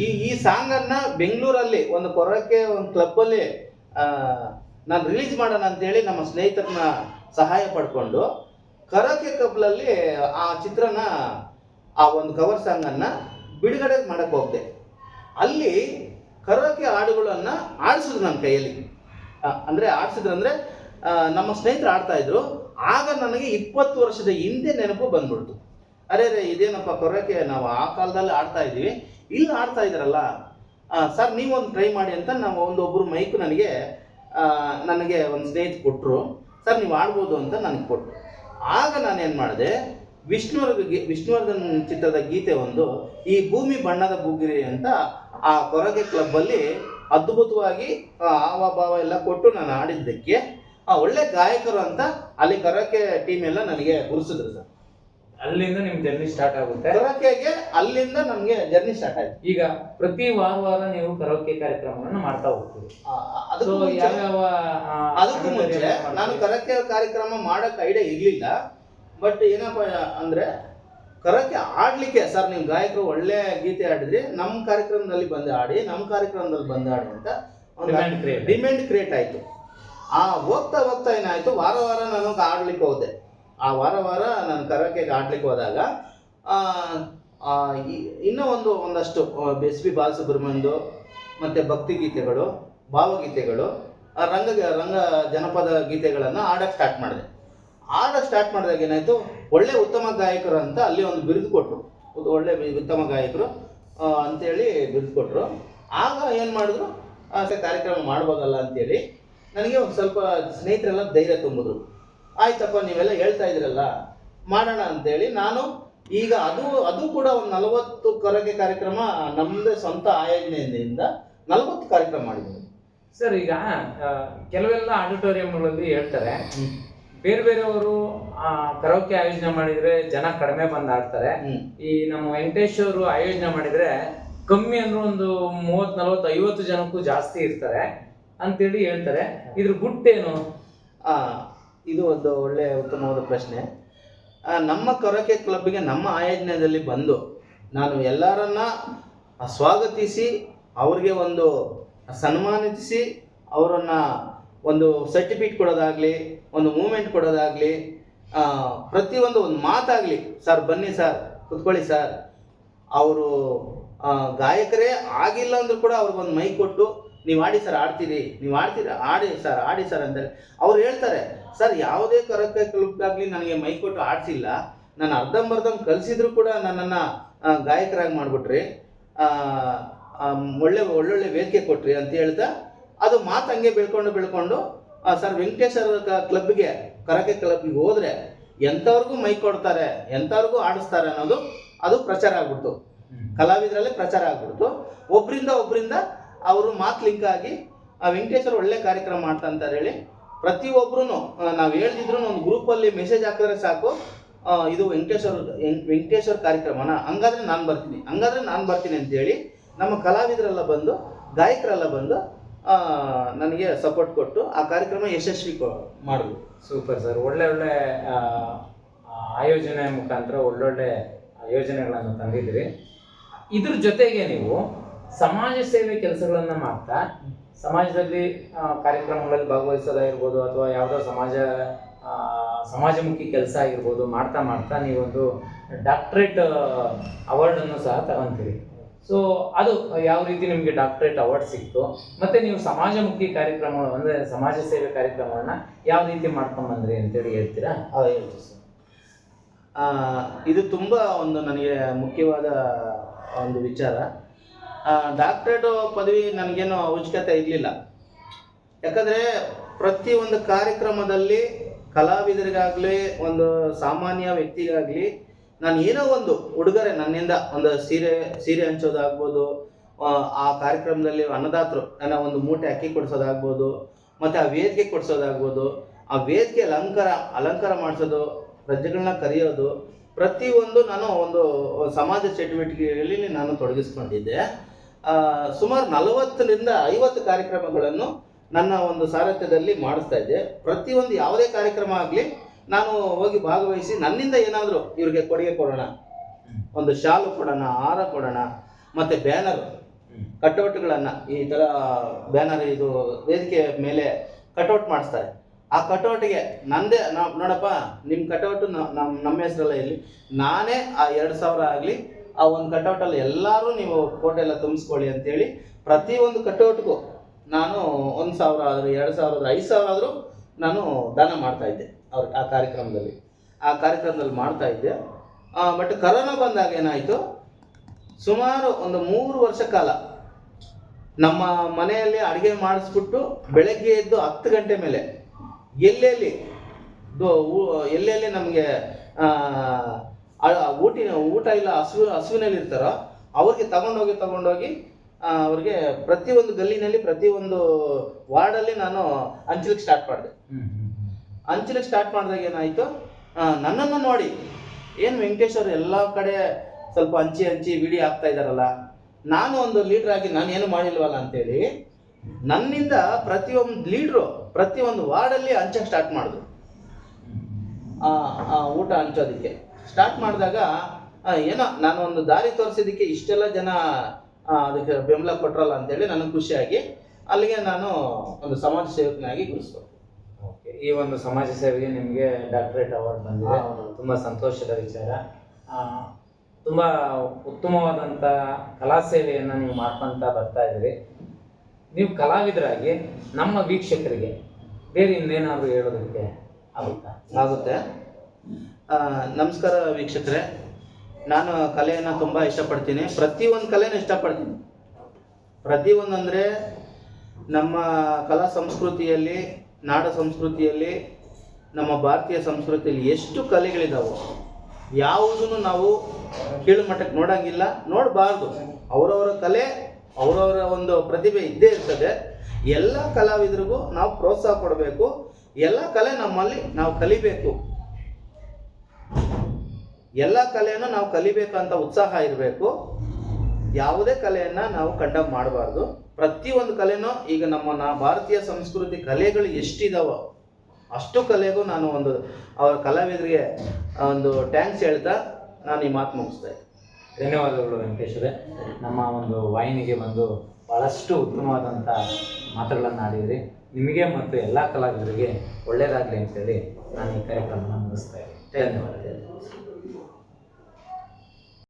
ಈ ಈ ಸಾಂಗನ್ನು ಬೆಂಗಳೂರಲ್ಲಿ, ಒಂದು ಕೊರಕೆ, ಒಂದು ಕ್ಲಬ್ಬಲ್ಲಿ ನಾನು ರಿಲೀಸ್ ಮಾಡೋಣ ಅಂತೇಳಿ ನಮ್ಮ ಸ್ನೇಹಿತರನ್ನ ಸಹಾಯ ಪಡ್ಕೊಂಡು, ಕರಕೆ ಕ್ಲಬ್ಲಲ್ಲಿ ಆ ಚಿತ್ರನ, ಆ ಒಂದು ಕವರ್ ಸಾಂಗನ್ನು ಬಿಡುಗಡೆ ಮಾಡಕ್ಕೆ ಹೋಗ್ದೆ. ಅಲ್ಲಿ ಕರೋಕೆ ಹಾಡುಗಳನ್ನು ಆಡಿಸಿದ್ರು ನನ್ನ ಕೈಯಲ್ಲಿ. ಅಂದರೆ ಆಡಿಸಿದ್ರು ಅಂದ್ರೆ ನಮ್ಮ ಸ್ನೇಹಿತರು ಆಡ್ತಾ ಇದ್ರು. ಆಗ ನನಗೆ ಇಪ್ಪತ್ತು ವರ್ಷದ ಹಿಂದೆ ನೆನಪು ಬಂದ್ಬಿಡ್ತು. ಅರೆ ಅರೆ, ಇದೇನಪ್ಪ ಕೊರಕೆ? ನಾವು ಆ ಕಾಲದಲ್ಲಿ ಆಡ್ತಾ ಇದ್ದೀವಿ. ಇಲ್ಲಿ ಆಡ್ತಾ ಇದ್ರಲ್ಲ ಸರ್, ನೀವೊಂದು ಟ್ರೈ ಮಾಡಿ ಅಂತ ನಾವು ಒಂದೊಬ್ಬರು ಮೈಕ್ ನನಗೆ ನನಗೆ ಒಂದು ಸ್ನೇಹಿತ ಕೊಟ್ಟರು ಸರ್, ನೀವು ಆಡ್ಬೋದು ಅಂತ ನನಗೆ ಕೊಟ್ಟರು ಆಗ ನಾನೇನು ಮಾಡಿದೆ ವಿಷ್ಣುವರ್ಗ ವಿಷ್ಣುವರ್ಧನ್ ಚಿತ್ರದ ಗೀತೆ ಒಂದು, ಈ ಭೂಮಿ ಬಣ್ಣದ ಬುಗ್ಗಿರಿ ಅಂತ ಆ ಕೊರಗೆ ಕ್ಲಬ್ಬಲ್ಲಿ ಅದ್ಭುತವಾಗಿ, ಆ, ಹಾವ, ಭಾವ ಎಲ್ಲ ಕೊಟ್ಟು ನಾನು ಆಡಿದ್ದಕ್ಕೆ, ಆ ಒಳ್ಳೆ ಗಾಯಕರು ಅಂತ ಅಲ್ಲಿ ಕೊರಕೆ ಟೀಮ್ ಎಲ್ಲ ನನಗೆ ಗುರುಸಿದ್ರು ಸರ್. ಅಲ್ಲಿಂದ ನಿಮ್ ಜರ್ನಿ ಸ್ಟಾರ್ಟ್ ಆಗುತ್ತೆ. ಕರೋಕೆಗೆ ಅಲ್ಲಿಂದ ನಮಗೆ ಜರ್ನಿ ಸ್ಟಾರ್ಟ್ ಆಯ್ತು. ಈಗ ಪ್ರತಿ ವಾರ ವಾರ ನೀವು ಕರೋಕೆ ಕಾರ್ಯಕ್ರಮಗಳನ್ನ ಮಾಡ್ತಾ ಆ, ಸೊ ಅದಕ್ಕೂ ಮುಂಚೆ- ಯಾವ್ಯಾವ ಆ, ಅದಕ್ಕೂ ಮುಂಚೆ ನಾನು ಕರಕೆ ಕಾರ್ಯಕ್ರಮ ಮಾಡಕ್ ಐಡಿಯಾ ಇರ್ಲಿಲ್ಲ. ಬಟ್ ಏನಪ್ಪ ಅಂದ್ರೆ ಕರಕೆ ಆಡ್ಲಿಕ್ಕೆ ಸರ್ ನೀವು ಗಾಯಕರು ಒಳ್ಳೆ ಗೀತೆ ಆಡಿದ್ರಿ ನಮ್ಮ ಕಾರ್ಯಕ್ರಮದಲ್ಲಿ ಬಂದು ಆಡಿ ನಮ್ಮ ಕಾರ್ಯಕ್ರಮದಲ್ಲಿ ಬಂದು ಆಡಿ ಅಂತ Demand create. ಡಿಮ್ಯಾಂಡ್ ಕ್ರಿಯೇಟ್ ಆಯ್ತು. ಆ ಹೋಗ್ತಾ ಹೋಗ್ತಾ ಏನಾಯ್ತು? ವಾರ ವಾರ ನಾನು ಆಡ್ಲಿಕ್ಕೆ ಹೋದೆ. ಆ ವಾರ ವಾರ ನಾನು ಕರಕೆಗೆ ಆಡ್ಲಿಕ್ಕೆ ಹೋದಾಗ ಇನ್ನೂ ಒಂದು, ಒಂದಷ್ಟು ಎಸ್ ಪಿ ಬಾಲಸುಬ್ರಹ್ಮಣ್ಯದು, ಮತ್ತು ಭಕ್ತಿ ಗೀತೆಗಳು, ಭಾವಗೀತೆಗಳು ರಂಗ ರಂಗ ಜನಪದ ಗೀತೆಗಳನ್ನು ಆಡೋಕ್ಕೆ ಸ್ಟಾರ್ಟ್ ಮಾಡಿದೆ. ಆಡೋಕ್ಕೆ ಸ್ಟಾರ್ಟ್ ಮಾಡಿದಾಗ ಏನಾಯಿತು, ಒಳ್ಳೆ ಉತ್ತಮ ಗಾಯಕರು ಅಂತ ಅಲ್ಲಿ ಒಂದು ಬಿರುದು ಕೊಟ್ಟರು ಒಳ್ಳೆ ಉತ್ತಮ ಗಾಯಕರು ಅಂತೇಳಿ ಬಿರುದು ಕೊಟ್ಟರು ಆಗ ಏನು ಮಾಡಿದ್ರು ಕಾರ್ಯಕ್ರಮ ಮಾಡ್ಬೋದಲ್ಲ ಅಂತೇಳಿ, ನನಗೆ ಒಂದು ಸ್ವಲ್ಪ ಸ್ನೇಹಿತರೆಲ್ಲ ಧೈರ್ಯ ತುಂಬಿದ್ರು. ಆಯ್ತಪ್ಪ ನೀವೆಲ್ಲ ಹೇಳ್ತಾ ಇದ್ರಲ್ಲ ಮಾಡೋಣ ಅಂತೇಳಿ ನಾನು ಈಗ ಅದು ಅದು ಕೂಡ ಒಂದು ನಲವತ್ತು ಕರಗೆ ಕಾರ್ಯಕ್ರಮ ನಮ್ಮದೇ ಸ್ವಂತ ಆಯೋಜನೆಯಿಂದ ನಲವತ್ತು ಕಾರ್ಯಕ್ರಮ ಮಾಡಿದ್ದೀನಿ ಸರ್ ಈಗ ಕೆಲವೆಲ್ಲ ಆಡಿಟೋರಿಯಂಗಳಲ್ಲಿ ಹೇಳ್ತಾರೆ ಬೇರೆ ಬೇರೆಯವರು ಕರೋಕೆ ಆಯೋಜನೆ ಮಾಡಿದ್ರೆ ಜನ ಕಡಿಮೆ ಬಂದು ಆಡ್ತಾರೆ. ಈ ನಮ್ಮ ವೆಂಕಟೇಶ್ ಅವರು ಆಯೋಜನೆ ಮಾಡಿದ್ರೆ ಕಮ್ಮಿ ಅಂದ್ರೆ ಒಂದು ಮೂವತ್ ನಲವತ್ತು ಐವತ್ತು ಜನಕ್ಕೂ ಜಾಸ್ತಿ ಇರ್ತಾರೆ ಅಂತೇಳಿ ಹೇಳ್ತಾರೆ. ಇದ್ರ ಗುಟ್ಟೇನು? ಆ, ಇದು ಒಂದು ಒಳ್ಳೆಯ ಉತ್ತಮವಾದ ಪ್ರಶ್ನೆ. ನಮ್ಮ ಕೊರಕೆ ಕ್ಲಬ್ಗೆ ನಮ್ಮ ಆಯೋಜನೆಯಲ್ಲಿ ಬಂದು ನಾನು ಎಲ್ಲರನ್ನ ಸ್ವಾಗತಿಸಿ, ಅವ್ರಿಗೆ ಒಂದು ಸನ್ಮಾನಿಸಿ, ಅವರನ್ನು ಒಂದು ಸರ್ಟಿಫಿಕೇಟ್ ಕೊಡೋದಾಗಲಿ, ಒಂದು ಮೂಮೆಂಟ್ ಕೊಡೋದಾಗಲಿ ಪ್ರತಿಯೊಂದು ಒಂದು ಮಾತಾಗಲಿ, ಸರ್, ಬನ್ನಿ ಸರ್, ಕುತ್ಕೊಳ್ಳಿ ಸರ್. ಅವರು ಗಾಯಕರೇ ಆಗಿಲ್ಲ ಅಂದ್ರೂ ಕೂಡ ಅವ್ರಿಗೊಂದು ಮೈ ಕೊಟ್ಟು ನೀವು ಆಡಿ ಸರ್ ಆಡ್ತೀರಿ ನೀವು ಆಡ್ತೀರಾ ಆಡಿ ಸರ್ ಆಡಿ ಸರ್ ಅಂತೇಳಿ ಅವ್ರು ಹೇಳ್ತಾರೆ ಸರ್ ಯಾವುದೇ ಕರಕೆ ಕ್ಲಬ್ಗಾಗಲಿ ನನಗೆ ಮೈ ಕೊಟ್ಟು ಆಡಿಸಿಲ್ಲ. ನಾನು ಅರ್ಧಂಬರ್ಧಂ ಕಲಿಸಿದ್ರು ಕೂಡ ನನ್ನನ್ನು ಗಾಯಕರಾಗಿ ಮಾಡಿಬಿಟ್ರಿ. ಒಳ್ಳೆ ಒಳ್ಳೊಳ್ಳೆ ವೇದಿಕೆ ಕೊಟ್ರಿ ಅಂತ ಹೇಳ್ತಾ ಅದು ಮಾತು ಹಂಗೆ ಬೆಳ್ಕೊಂಡು ಬೆಳ್ಕೊಂಡು ಸರ್ ವೆಂಕಟೇಶ್ವರ ಕ್ಲಬ್ಗೆ ಕರಕೆ ಕ್ಲಬ್ಗೆ ಹೋದರೆ ಎಂಥವ್ರಿಗೂ ಮೈ ಕೊಡ್ತಾರೆ ಎಂಥವ್ರಿಗೂ ಆಡಿಸ್ತಾರೆ ಅನ್ನೋದು ಅದು ಪ್ರಚಾರ ಆಗ್ಬಿಡ್ತು. ಕಲಾವಿದರಲ್ಲೇ ಪ್ರಚಾರ ಆಗ್ಬಿಡ್ತು. ಒಬ್ರಿಂದ ಒಬ್ರಿಂದ ಅವರು ಮಾತು ಲಿಂಕ್ ಆಗಿ ಆ ವೆಂಕಟೇಶ್ವರ ಒಳ್ಳೆ ಕಾರ್ಯಕ್ರಮ ಮಾಡ್ತಾ ಅಂತ ಹೇಳಿ. ಪ್ರತಿಯೊಬ್ಬರು ನಾವು ಹೇಳ್ದಿದ್ರು ಒಂದು ಗ್ರೂಪಲ್ಲಿ ಮೆಸೇಜ್ ಹಾಕಿದ್ರೆ ಸಾಕು. ಇದು ವೆಂಕಟೇಶ್ವರ ವೆಂಕಟೇಶ್ವರ ಕಾರ್ಯಕ್ರಮನ. ಹಂಗಾದ್ರೆ ನಾನು ಬರ್ತೀನಿ. ಹಂಗಾದ್ರೆ ನಾನು ಬರ್ತೀನಿ ಅಂತೇಳಿ ನಮ್ಮ ಕಲಾವಿದರೆಲ್ಲ ಬಂದು, ಗಾಯಕರೆಲ್ಲ ಬಂದು ನನಗೆ ಸಪೋರ್ಟ್ ಕೊಟ್ಟು ಆ ಕಾರ್ಯಕ್ರಮ ಯಶಸ್ವಿ ಮಾಡಿದ್ರು ಸೂಪರ್ ಸರ್ ಒಳ್ಳೆ ಒಳ್ಳೆ ಆಯೋಜನೆ ಮುಖಾಂತರ ಒಳ್ಳೊಳ್ಳೆ ಯೋಜನೆಗಳನ್ನು ತಂದಿದ್ರಿ ಇದ್ರ ಜೊತೆಗೆ ನೀವು ಸಮಾಜ ಸೇವೆ ಕೆಲಸಗಳನ್ನ ಮಾಡ್ತಾ ಸಮಾಜದಲ್ಲಿ ಕಾರ್ಯಕ್ರಮಗಳಲ್ಲಿ ಭಾಗವಹಿಸೋದಾಗಿರ್ಬೋದು ಅಥವಾ ಯಾವುದೋ ಸಮಾಜ ಸಮಾಜಮುಖಿ ಕೆಲಸ ಆಗಿರ್ಬೋದು ಮಾಡ್ತಾ ಮಾಡ್ತಾ ನೀವೊಂದು ಡಾಕ್ಟ್ರೇಟ್ ಅವಾರ್ಡನ್ನು ಸಹ ತಗೊಂತೀರಿ. ಸೊ ಅದು ಯಾವ ರೀತಿ ನಿಮಗೆ ಡಾಕ್ಟ್ರೇಟ್ ಅವಾರ್ಡ್ ಸಿಕ್ತು ಮತ್ತು ನೀವು ಸಮಾಜಮುಖಿ ಕಾರ್ಯಕ್ರಮಗಳು ಅಂದರೆ ಸಮಾಜ ಸೇವೆ ಕಾರ್ಯಕ್ರಮಗಳನ್ನ ಯಾವ ರೀತಿ ಮಾಡ್ಕೊಂಬಂದ್ರಿ ಅಂತೇಳಿ ಹೇಳ್ತೀರಾ? ಆ, ಹೇಳ್ತೀನಿ ಸರ್. ಇದು ತುಂಬ ಒಂದು ನನಗೆ ಮುಖ್ಯವಾದ ಒಂದು ವಿಚಾರ. ಡಾಕ್ಟ್ರೇಟ್ ಪದವಿ ನನಗೇನು ಅವಶ್ಯಕತೆ ಇರಲಿಲ್ಲ. ಯಾಕಂದರೆ ಪ್ರತಿ ಒಂದು ಕಾರ್ಯಕ್ರಮದಲ್ಲಿ ಕಲಾವಿದರಿಗಾಗಲಿ ಒಂದು ಸಾಮಾನ್ಯ ವ್ಯಕ್ತಿಗಾಗಲಿ ನಾನು ಏನೋ ಒಂದು ಉಡುಗೊರೆ ನನ್ನಿಂದ ಒಂದು ಸೀರೆ ಸೀರೆ ಹಂಚೋದಾಗ್ಬೋದು ಆ, ಕಾರ್ಯಕ್ರಮದಲ್ಲಿ ಅನ್ನದಾತರು ನನ್ನ ಒಂದು ಮೂಟೆ ಅಕ್ಕಿ ಕೊಡಿಸೋದಾಗ್ಬೋದು ಮತ್ತು ಆ ವೇದಿಕೆ ಕೊಡಿಸೋದಾಗ್ಬೋದು ಆ ವೇದಿಕೆ ಅಲಂಕಾರ ಅಲಂಕಾರ ಮಾಡಿಸೋದು ಪ್ರಜೆಗಳನ್ನ ಕರೆಯೋದು ಪ್ರತಿಯೊಂದು ನಾನು ಒಂದು ಸಮಾಜ ಚಟುವಟಿಕೆಗಳಲ್ಲಿ ನಾನು ತೊಡಗಿಸ್ಕೊಂಡಿದ್ದೆ. ಸುಮಾರು ನಲವತ್ತರಿಂದ ಐವತ್ತು ಕಾರ್ಯಕ್ರಮಗಳನ್ನು ನನ್ನ ಒಂದು ಸಾರಥ್ಯದಲ್ಲಿ ಮಾಡಿಸ್ತಾ ಇದ್ದೆ. ಪ್ರತಿಯೊಂದು ಯಾವುದೇ ಕಾರ್ಯಕ್ರಮ ಆಗಲಿ, ನಾನು ಹೋಗಿ ಭಾಗವಹಿಸಿ ನನ್ನಿಂದ ಏನಾದರೂ ಇವ್ರಿಗೆ ಕೊಡುಗೆ ಕೊಡೋಣ, ಒಂದು ಶಾಲು ಕೊಡೋಣ, ಹಾರ ಕೊಡೋಣ, ಮತ್ತು ಬ್ಯಾನರ್, ಕಟೌಟ್ಗಳನ್ನು ಈ ಥರ ಬ್ಯಾನರ್ ಇದು ವೇದಿಕೆ ಮೇಲೆ ಕಟೌಟ್ ಮಾಡಿಸ್ತಾರೆ. ಆ ಕಟೌಟ್ಗೆ ನಂದೇ ನಾವು ನೋಡಪ್ಪ ನಿಮ್ಮ ಕಟೌಟು ನಮ್ಮ ನಮ್ಮ ಹೆಸರೆಲ್ಲ ಇರಲಿ. ನಾನೇ ಆ ಎರಡು ಸಾವಿರ ಆಗಲಿ ಆ ಒಂದು ಕಟೌಟಲ್ಲಿ ಎಲ್ಲರೂ ನೀವು ಫೋಟೋ ಎಲ್ಲ ತುಂಬಿಸ್ಕೊಳ್ಳಿ ಅಂತೇಳಿ ಪ್ರತಿಯೊಂದು ಕಟೌಟ್ಗೂ ನಾನು ಒಂದು ಸಾವಿರ ಆದರೂ, ಎರಡು ಸಾವಿರ ಆದರೂ, ಐದು ಸಾವಿರ ಆದರೂ ನಾನು ದಾನ ಮಾಡ್ತಾ ಇದ್ದೆ ಅವ್ರ, ಆ ಕಾರ್ಯಕ್ರಮದಲ್ಲಿ. ಆ ಕಾರ್ಯಕ್ರಮದಲ್ಲಿ ಮಾಡ್ತಾ ಇದ್ದೆ. ಬಟ್ ಕರೋನಾ ಬಂದಾಗ ಏನಾಯಿತು? ಸುಮಾರು ಒಂದು ಮೂರು ವರ್ಷ ಕಾಲ ನಮ್ಮ ಮನೆಯಲ್ಲಿ ಅಡುಗೆ ಮಾಡಿಸ್ಬಿಟ್ಟು ಬೆಳಗ್ಗೆ ಎದ್ದು ಹತ್ತು ಗಂಟೆ ಮೇಲೆ ಎಲ್ಲೆಲ್ಲಿ ಎಲ್ಲೆಲ್ಲಿ ನಮಗೆ ಊಟಿ ಊಟ ಇಲ್ಲ ಹಸು ಹಸುವಿನಲ್ಲಿ ಇರ್ತಾರೋ ಅವ್ರಿಗೆ ತಗೊಂಡೋಗಿ ತಗೊಂಡೋಗಿ ಅವ್ರಿಗೆ ಪ್ರತಿಯೊಂದು ಗಲ್ಲಿನಲ್ಲಿ ಪ್ರತಿಯೊಂದು ವಾರ್ಡಲ್ಲಿ ನಾನು ಹಂಚಲಿಕ್ಕೆ ಸ್ಟಾರ್ಟ್ ಮಾಡಿದೆ. ಹಂಚಲಿಕ್ಕೆ ಸ್ಟಾರ್ಟ್ ಮಾಡಿದಾಗ ಏನಾಯಿತು? ನನ್ನನ್ನು ನೋಡಿ. ಏನು ವೆಂಕಟೇಶ್ ಅವರು ಎಲ್ಲ ಕಡೆ ಸ್ವಲ್ಪ ಹಂಚಿ ಹಂಚಿ ಬಿಡಿ ಆಗ್ತಾ ಇದ್ದಾರಲ್ಲ ನಾನು ಒಂದು ಲೀಡ್ರ್ ಆಗಿ ನಾನು ಏನು ಮಾಡಿಲ್ವಲ್ಲ ಅಂತೇಳಿ ನನ್ನಿಂದ ಪ್ರತಿಯೊಂದು ಲೀಡ್ರು ಪ್ರತಿಯೊಂದು ವಾರ್ಡಲ್ಲಿ ಹಂಚಕ್ಕೆ ಸ್ಟಾರ್ಟ್ ಮಾಡಿದ್ರು. ಊಟ ಹಂಚೋದಕ್ಕೆ. ಸ್ಟಾರ್ಟ್ ಮಾಡಿದಾಗ ಏನೋ ನಾನು ಒಂದು ದಾರಿ ತೋರಿಸಿದ್ದಕ್ಕೆ ಇಷ್ಟೆಲ್ಲ ಜನ ಅದಕ್ಕೆ ಬೆಂಬಲ ಕೊಟ್ರಲ್ಲ ಅಂತೇಳಿ ನನಗೆ ಖುಷಿಯಾಗಿ ಅಲ್ಲಿಗೆ ನಾನು ಒಂದು ಸಮಾಜ ಸೇವಕನಾಗಿ ಗುರುಸ್ಬೇಕು ಓಕೆ ಈ ಒಂದು ಸಮಾಜ ಸೇವೆಗೆ ನಿಮಗೆ ಡಾಕ್ಟರೇಟ್ ಅವಾರ್ಡ್ ಬಂದಿದೆ. ತುಂಬ ಸಂತೋಷದ ವಿಚಾರ. ತುಂಬ ಉತ್ತಮವಾದಂಥ ಕಲಾ ಸೇವೆಯನ್ನು ನೀವು ಮಾಡ್ಕೊತ ಬರ್ತಾ ಇದ್ದೀರಿ ನೀವು ಕಲಾವಿದರಾಗಿ ನಮ್ಮ ವೀಕ್ಷಕರಿಗೆ ಬೇರೆ ಇನ್ನೇನಾದರೂ ಹೇಳೋದಕ್ಕೆ ಆಗುತ್ತಾ? ಆಗುತ್ತೆ. ನಮಸ್ಕಾರ ವೀಕ್ಷಕರೇ. ನಾನು ಕಲೆಯನ್ನು ತುಂಬ ಇಷ್ಟಪಡ್ತೀನಿ. ಪ್ರತಿಯೊಂದು ಕಲೆನೂ ಇಷ್ಟಪಡ್ತೀನಿ. ಪ್ರತಿಯೊಂದು ಅಂದರೆ ನಮ್ಮ ಕಲಾ ಸಂಸ್ಕೃತಿಯಲ್ಲಿ, ನಾಡ ಸಂಸ್ಕೃತಿಯಲ್ಲಿ, ನಮ್ಮ ಭಾರತೀಯ ಸಂಸ್ಕೃತಿಯಲ್ಲಿ ಎಷ್ಟು ಕಲೆಗಳಿದಾವೆ, ಯಾವುದನ್ನು ನಾವು ಕೀಳು ಮಟ್ಟಕ್ಕೆ ನೋಡಂಗಿಲ್ಲ, ನೋಡಬಾರ್ದು. ಅವರವರ ಕಲೆ, ಅವರವರ ಒಂದು ಪ್ರತಿಭೆ ಇದ್ದೇ ಇರ್ತದೆ. ಎಲ್ಲ ಕಲಾವಿದರಿಗೂ ನಾವು ಪ್ರೋತ್ಸಾಹ ಕೊಡಬೇಕು. ಎಲ್ಲ ಕಲೆ ನಮ್ಮಲ್ಲಿ ನಾವು ಕಲಿಬೇಕು. ಎಲ್ಲ ಕಲೆಯನ್ನು ನಾವು ಕಲಿಬೇಕಂತ ಉತ್ಸಾಹ ಇರಬೇಕು. ಯಾವುದೇ ಕಲೆಯನ್ನು ನಾವು ಕಂಡಮ್ ಮಾಡಬಾರ್ದು. ಪ್ರತಿಯೊಂದು ಕಲೆನೂ ಈಗ ನಮ್ಮ ನಾ ಭಾರತೀಯ ಸಂಸ್ಕೃತಿ ಕಲೆಗಳು ಎಷ್ಟಿದಾವೋ ಅಷ್ಟು ಕಲೆಗೂ ನಾನು ಒಂದು ಅವರ ಕಲಾವಿದರಿಗೆ ಒಂದು ಟ್ಯಾಂಕ್ಸ್ ಹೇಳ್ತಾ ನಾನು ಈ ಮಾತು ಮುಗಿಸ್ತಾ ಧನ್ಯವಾದಗಳು ವೆಂಕಟೇಶ್ವರೇ ನಮ್ಮ ಒಂದು ವಾಹಿನಿಗೆ ಬಂದು ಭಾಳಷ್ಟು ಉತ್ತಮವಾದಂಥ ಮಾತುಗಳನ್ನು ಆಡಿದ್ರಿ. ನಿಮಗೆ ಮತ್ತು ಎಲ್ಲ ಕಲಾವಿದರಿಗೆ ಒಳ್ಳೆಯದಾಗಲಿ ಅಂತೇಳಿ ನಾನು ಈ ಕಾರ್ಯಕ್ರಮವನ್ನು ಮುಗಿಸ್ತಾ ಇದ್ದೀನಿ. ಧನ್ಯವಾದ